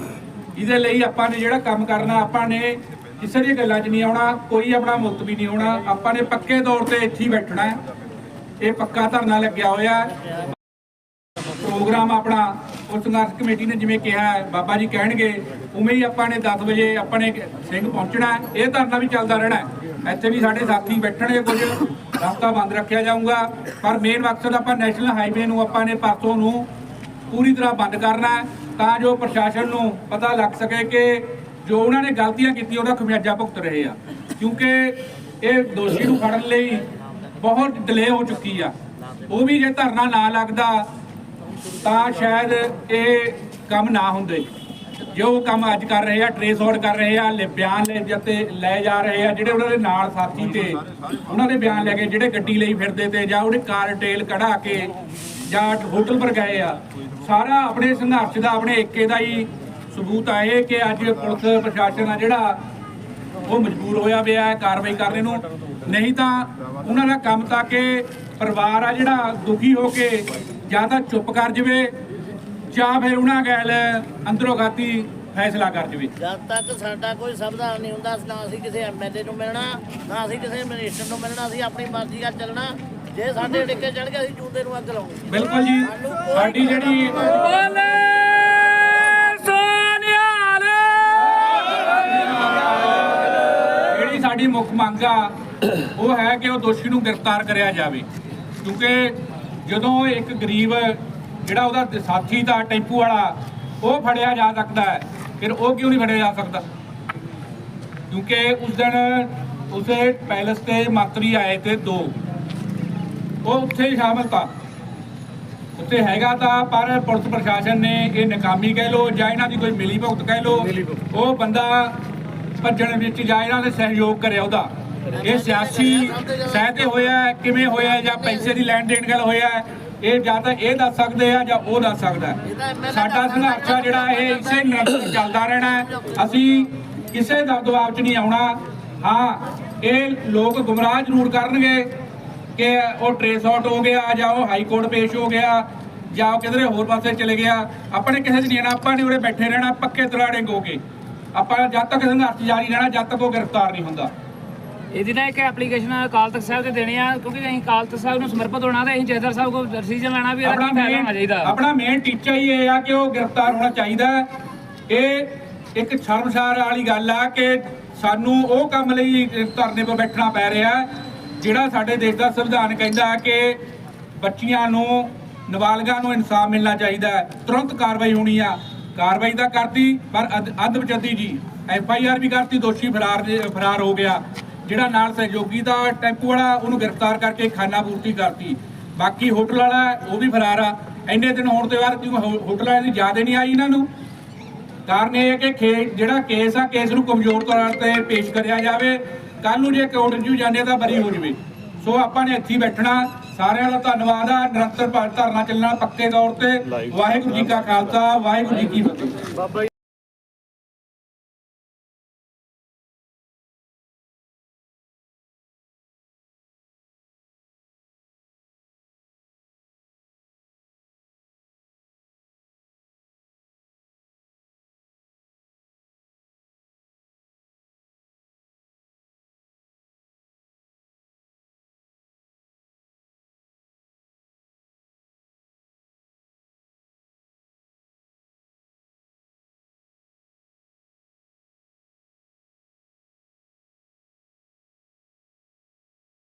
ਇਹਦੇ ਲਈ ਆਪਾਂ ਨੇ ਜਿਹੜਾ ਕੰਮ ਕਰਨਾ, ਆਪਾਂ ਨੇ ਕਿਸੇ ਦੀ ਗੱਲਾਂ 'ਚ ਨਹੀਂ ਆਉਣਾ, ਕੋਈ ਆਪਣਾ ਮੁਕਤ ਵੀ ਨਹੀਂ ਆਉਣਾ। ਆਪਾਂ ਨੇ ਪੱਕੇ ਤੌਰ ਤੇ ਇੱਥੇ ਹੀ ਬੈਠਣਾ ਇਹ ਪੱਕਾ ਧਰਨਾ ਲੱਗਿਆ ਹੋਇਆ। ਪ੍ਰੋਗਰਾਮ ਆਪਣਾ ਉਹ ਸੰਘਰਸ਼ ਕਮੇਟੀ ਨੇ ਜਿਵੇਂ ਕਿਹਾ ਬਾਬਾ ਜੀ ਕਹਿਣਗੇ, ਉਵੇਂ ਹੀ ਆਪਾਂ ਨੇ 10 ਵਜੇ ਆਪਾਂ ਨੇ ਸਿੰਘ ਪਹੁੰਚਣਾ ਇਹ ਧਰਨਾ ਵੀ ਚੱਲਦਾ ਰਹਿਣਾ ਇੱਥੇ ਵੀ ਸਾਡੇ ਸਾਥੀ ਬੈਠਣਗੇ ਕੁਝ, ਰਸਤਾ ਬੰਦ ਰੱਖਿਆ ਜਾਊਗਾ, ਪਰ ਮੇਨ ਮਕਸਦ ਆਪਾਂ ਨੈਸ਼ਨਲ ਹਾਈਵੇ ਨੂੰ ਆਪਾਂ ਨੇ ਪਰਸੋਂ ਨੂੰ ਪੂਰੀ ਤਰ੍ਹਾਂ ਬੰਦ ਕਰਨਾ ਤਾਂ ਜੋ ਪ੍ਰਸ਼ਾਸਨ ਨੂੰ ਪਤਾ ਲੱਗ ਸਕੇ ਕਿ ਜੋ ਉਹਨਾਂ ਨੇ ਗਲਤੀਆਂ ਕੀਤੀਆਂ, ਉਹਦਾ ਖਮਿਆਜਾ ਭੁਗਤ ਰਹੇ ਆ। ਕਿਉਂਕਿ ਇਹ ਦੋਸ਼ੀ ਨੂੰ ਫੜਨ ਲਈ ਬਹੁਤ ਡਿਲੇ ਹੋ ਚੁੱਕੀ ਆ। ਉਹ ਵੀ ਜੇ ਧਰਨਾ ਨਾ ਲੱਗਦਾ ਤਾਂ ਸ਼ਾਇਦ ਇਹ ਕੰਮ ਨਾ ਹੁੰਦੇ। ਜੋ ਕੰਮ ਅੱਜ ਕਰ ਰਹੇ ਆ ਟ੍ਰੇਸ ਆਊਟ ਕਰ ਰਹੇ ਆ ਬਿਆਨ ਲੈ ਜਤੇ ਲੈ ਜਾ ਰਹੇ ਆ, ਜਿਹੜੇ ਉਹਨਾਂ ਦੇ ਨਾਲ ਸਾਥੀ ਤੇ, ਉਹਨਾਂ ਦੇ ਬਿਆਨ ਲੈ ਕੇ ਜਿਹੜੇ ਗੱਡੀ ਲਈ ਫਿਰਦੇ ਤੇ ਜਾਂ ਉਹਦੇ ਕਾਰ ਟੇਲ ਕਢਾ ਕੇ ਜਾਂ ਹੋਟਲ ਪਰ ਗਏ ਆ, ਸਾਰਾ ਆਪਣੇ ਸੰਘਰਸ਼ ਦਾ, ਆਪਣੇ ਏਕੇ ਦਾ ਹੀ ਸਬੂਤ ਆ ਇਹ ਕਿ ਅੱਜ ਪੁਲਿਸ, ਪ੍ਰਸ਼ਾਸਨ ਆ ਜਿਹੜਾ ਉਹ ਮਜਬੂਰ ਹੋਇਆ ਪਿਆ ਹੈ ਕਾਰਵਾਈ ਕਰਨ ਨੂੰ। ਨਹੀਂ ਤਾਂ ਉਹਨਾਂ ਦਾ ਕੰਮ ਤਾਂ ਕਿ ਪਰਿਵਾਰ ਆ ਜਿਹੜਾ ਦੁਖੀ ਹੋ ਕੇ ਜਾਂ ਤਾਂ ਚੁੱਪ ਕਰ ਜਵੇ ਜਾਂ ਫਿਰ ਉਹਨਾਂ ਗੈਲ ਅੰਦਰੋਂ ਗਾਤੀ ਫੈਸਲਾ ਕਰ ਜਵੇ। ਜਦ ਤੱਕ ਸਾਡਾ ਕੋਈ ਸੰਵਿਧਾਨ ਨਹੀਂ ਹੁੰਦਾ ਨਾ ਅਸੀਂ ਕਿਸੇ ਐਮਐਲਏ ਨੂੰ ਮਿਲਣਾ ਨਾ ਅਸੀਂ ਕਿਸੇ ਮਿਨਿਸਟਰ ਨੂੰ ਮਿਲਣਾ ਅਸੀਂ ਆਪਣੀ ਮਰਜ਼ੀ ਨਾਲ ਚੱਲਣਾ। ਜੇ ਸਾਡੇ ਡਿੱਕੇ ਚੜ ਗਏ ਅਸੀਂ ਚੂਤੇ ਨੂੰ ਅੱਗ ਲਾਉਣੀ ਬਿਲਕੁਲ ਜੀ ਸਾਡੀ ਜਿਹੜੀ ਜਿਹੜੀ ਸਾਡੀ ਮੁੱਖ ਮੰਗ ਆ ਉਹ ਹੈ ਕਿ ਉਹ ਦੋਸ਼ੀ ਨੂੰ ਗ੍ਰਿਫਤਾਰ ਕਰਿਆ ਜਾਵੇ। ਕਿਉਂਕਿ ਜਦੋਂ ਇੱਕ ਗਰੀਬ ਜਿਹੜਾ ਉਹਦਾ ਸਾਥੀ ਦਾ ਟੈਂਪੂ ਵਾਲਾ ਉਹ ਫੜਿਆ ਜਾ ਸਕਦਾ ਹੈ ਫਿਰ ਉਹ ਕਿਉਂ ਨਹੀਂ ਫੜਿਆ ਜਾ ਸਕਦਾ? ਕਿਉਂਕਿ ਉਸ ਦਿਨ ਉਸੇ ਪੈਲਸ ਤੇ ਮੰਤਰੀ ਆਏ ਤੇ ਦੋ। ਉਹ ਉੱਥੇ ਹੀ ਸ਼ਾਮਲ ਤਾਂ। ਉੱਥੇ ਹੈਗਾ ਤਾਂ ਪਰ ਪੁਲਿਸ ਪ੍ਰਸ਼ਾਸਨ ਨੇ ਇਹ ਨਾਕਾਮੀ ਕਹਿ ਲੋ ਜਾਂ ਇਹਨਾਂ ਦੀ ਕੋਈ ਮਿਲੀ ਭੁਗਤ ਕਹਿ ਲੋ ਉਹ ਬੰਦਾ ਭੱਜਣ ਵਿੱਚ ਜਾਂ ਇਹਨਾਂ ਨੇ ਸਹਿਯੋਗ ਕਰਿਆ ਉਹਦਾ। ਇਹ ਸਿਆਸੀ ਸਹਿ ਤੇ ਹੋਇਆ ਹੈ, ਕਿਵੇਂ ਹੋਇਆ ਜਾਂ ਪੈਸੇ ਦੀ ਲੈਣ ਦੇਣ ਗੱਲ ਹੋਇਆ ਇਹ ਜਾਂ ਤਾਂ ਇਹ ਦੱਸ ਸਕਦੇ ਆ ਜਾਂ ਉਹ ਦੱਸ ਸਕਦਾ। ਸਾਡਾ ਸੰਘਰਸ਼ ਆ ਜਿਹੜਾ ਇਹ ਇਸੇ ਨਿਰੰਤਰ ਚੱਲਦਾ ਰਹਿਣਾ ਅਸੀਂ ਕਿਸੇ ਦਾ ਦਬਾਅ 'ਚ ਨਹੀਂ ਆਉਣਾ। ਹਾਂ ਇਹ ਲੋਕ ਗੁੰਮਰਾਹ ਜ਼ਰੂਰ ਕਰਨਗੇ ਕਿ ਉਹ ਟ੍ਰੇਸ ਆਊਟ ਹੋ ਗਿਆ ਜਾਂ ਉਹ ਹਾਈ ਕੋਰਟ ਪੇਸ਼ ਹੋ ਗਿਆ ਜਾਂ ਉਹ ਕਿਧਰੇ ਹੋਰ ਪਾਸੇ ਚਲੇ ਗਿਆ। ਆਪਾਂ ਨੇ ਕਿਸੇ ਚ ਨਹੀਂ ਆਣਾ ਆਪਾਂ ਨੇ ਉਰੇ ਬੈਠੇ ਰਹਿਣਾ ਪੱਕੇ ਤਰਾੜੇ ਹੋ ਕੇ ਆਪਾਂ ਜਦ ਤੱਕ ਸੰਘਰਸ਼ ਜਾਰੀ ਰਹਿਣਾ ਜਦ ਤੱਕ ਉਹ ਗ੍ਰਿਫਤਾਰ ਨਹੀਂ ਹੁੰਦਾ। ਇਹਦੀ ਨਾ ਇੱਕ ਐਪਲੀਕੇਸ਼ਨ ਅਕਾਲ ਤਖਤ ਸਾਹਿਬ ਤੇ ਦੇਣੀ ਆ ਕਿਉਂਕਿ ਅਸੀਂ ਅਕਾਲ ਤਖਤ ਸਾਹਿਬ ਨੂੰ ਸਮਰਪਿਤ ਹੋਣਾ ਤੇ ਅਸੀਂ ਜਥੇਦਾਰ ਸਾਹਿਬ ਕੋਲ ਡਿਸੀਜਨ ਲੈਣਾ ਵੀ ਇਹਦਾ ਕੀ ਹੋਣਾ ਚਾਹੀਦਾ ਆਪਣਾ ਮੇਨ ਟੀਚਾ ਹੀ ਇਹ ਆ ਕਿ ਉਹ ਗ੍ਰਿਫਤਾਰ ਹੋਣਾ ਚਾਹੀਦਾ। ਇਹ ਇੱਕ ਸ਼ਰਮਸਾਰ ਵਾਲੀ ਗੱਲ ਆ ਕਿ ਸਾਨੂੰ ਉਹ ਕੰਮ ਲਈ ਧਰਨੇ 'ਤੇ ਬੈਠਣਾ ਪੈ ਰਿਹਾ ਜਿਹੜਾ ਸਾਡੇ ਦੇਸ਼ ਦਾ ਸੰਵਿਧਾਨ ਕਹਿੰਦਾ ਕਿ ਬੱਚੀਆਂ ਨੂੰ ਨਾਬਾਲਗਾਂ ਨੂੰ ਇਨਸਾਫ ਮਿਲਣਾ ਚਾਹੀਦਾ ਤੁਰੰਤ ਕਾਰਵਾਈ ਹੋਣੀ ਆ। ਕਾਰਵਾਈ ਤਾਂ ਕਰਤੀ ਪਰ ਅੱਧ- ਵਿਚਦੀ ਜੀ ਐਫ ਆਈ ਆਰ ਵੀ ਕਰਤੀ ਦੋਸ਼ੀ ਫਰਾਰ ਫਰਾਰ ਹੋ ਗਿਆ। ਜਿਹੜਾ ਨਾਲ ਸਹਿਯੋਗੀ ਦਾ ਟੈਂਪੂ ਵਾਲਾ ਉਹਨੂੰ ਗ੍ਰਿਫਤਾਰ ਕਰਕੇ ਖਾਨਾ ਪੂਰਤੀ ਕਰਤੀ। ਬਾਕੀ ਹੋਟਲ ਵਾਲਾ ਉਹ ਵੀ ਫਰਾਰ ਆ। ਇੰਨੇ ਦਿਨ ਹੋਣ ਤੋਂ ਬਾਅਦ ਕਿਉਂ ਹੋਟਲ ਵਾਲਿਆਂ ਦੀ ਯਾਦ ਨਹੀਂ ਆਈ ਇਹਨਾਂ ਨੂੰ? ਕਾਰਨ ਇਹ ਹੈ ਕਿ ਜਿਹੜਾ ਕੇਸ ਆ ਕੇਸ ਨੂੰ ਕਮਜ਼ੋਰ ਤੌਰ ਤੇ ਪੇਸ਼ ਕਰਿਆ ਜਾਵੇ। ਕੱਲ ਨੂੰ ਜੇ ਕੋਰਟ ਜੂ ਜਾਂਦੇ ਤਾਂ ਬਰੀ ਹੋ ਜਵੇ। ਸੋ ਆਪਾਂ ਨੇ ਇੱਥੇ ਬੈਠਣਾ। ਸਾਰਿਆਂ ਦਾ ਧੰਨਵਾਦ ਆ। ਨਿਰੰਤਰ ਧਰਨਾ ਚੱਲਣਾ ਪੱਕੇ ਤੌਰ ਤੇ। ਵਾਹਿਗੁਰੂ ਜੀ ਕਾ ਖਾਲਸਾ ਵਾਹਿਗੁਰੂ ਜੀ ਕੀ ਫਤਿਹ।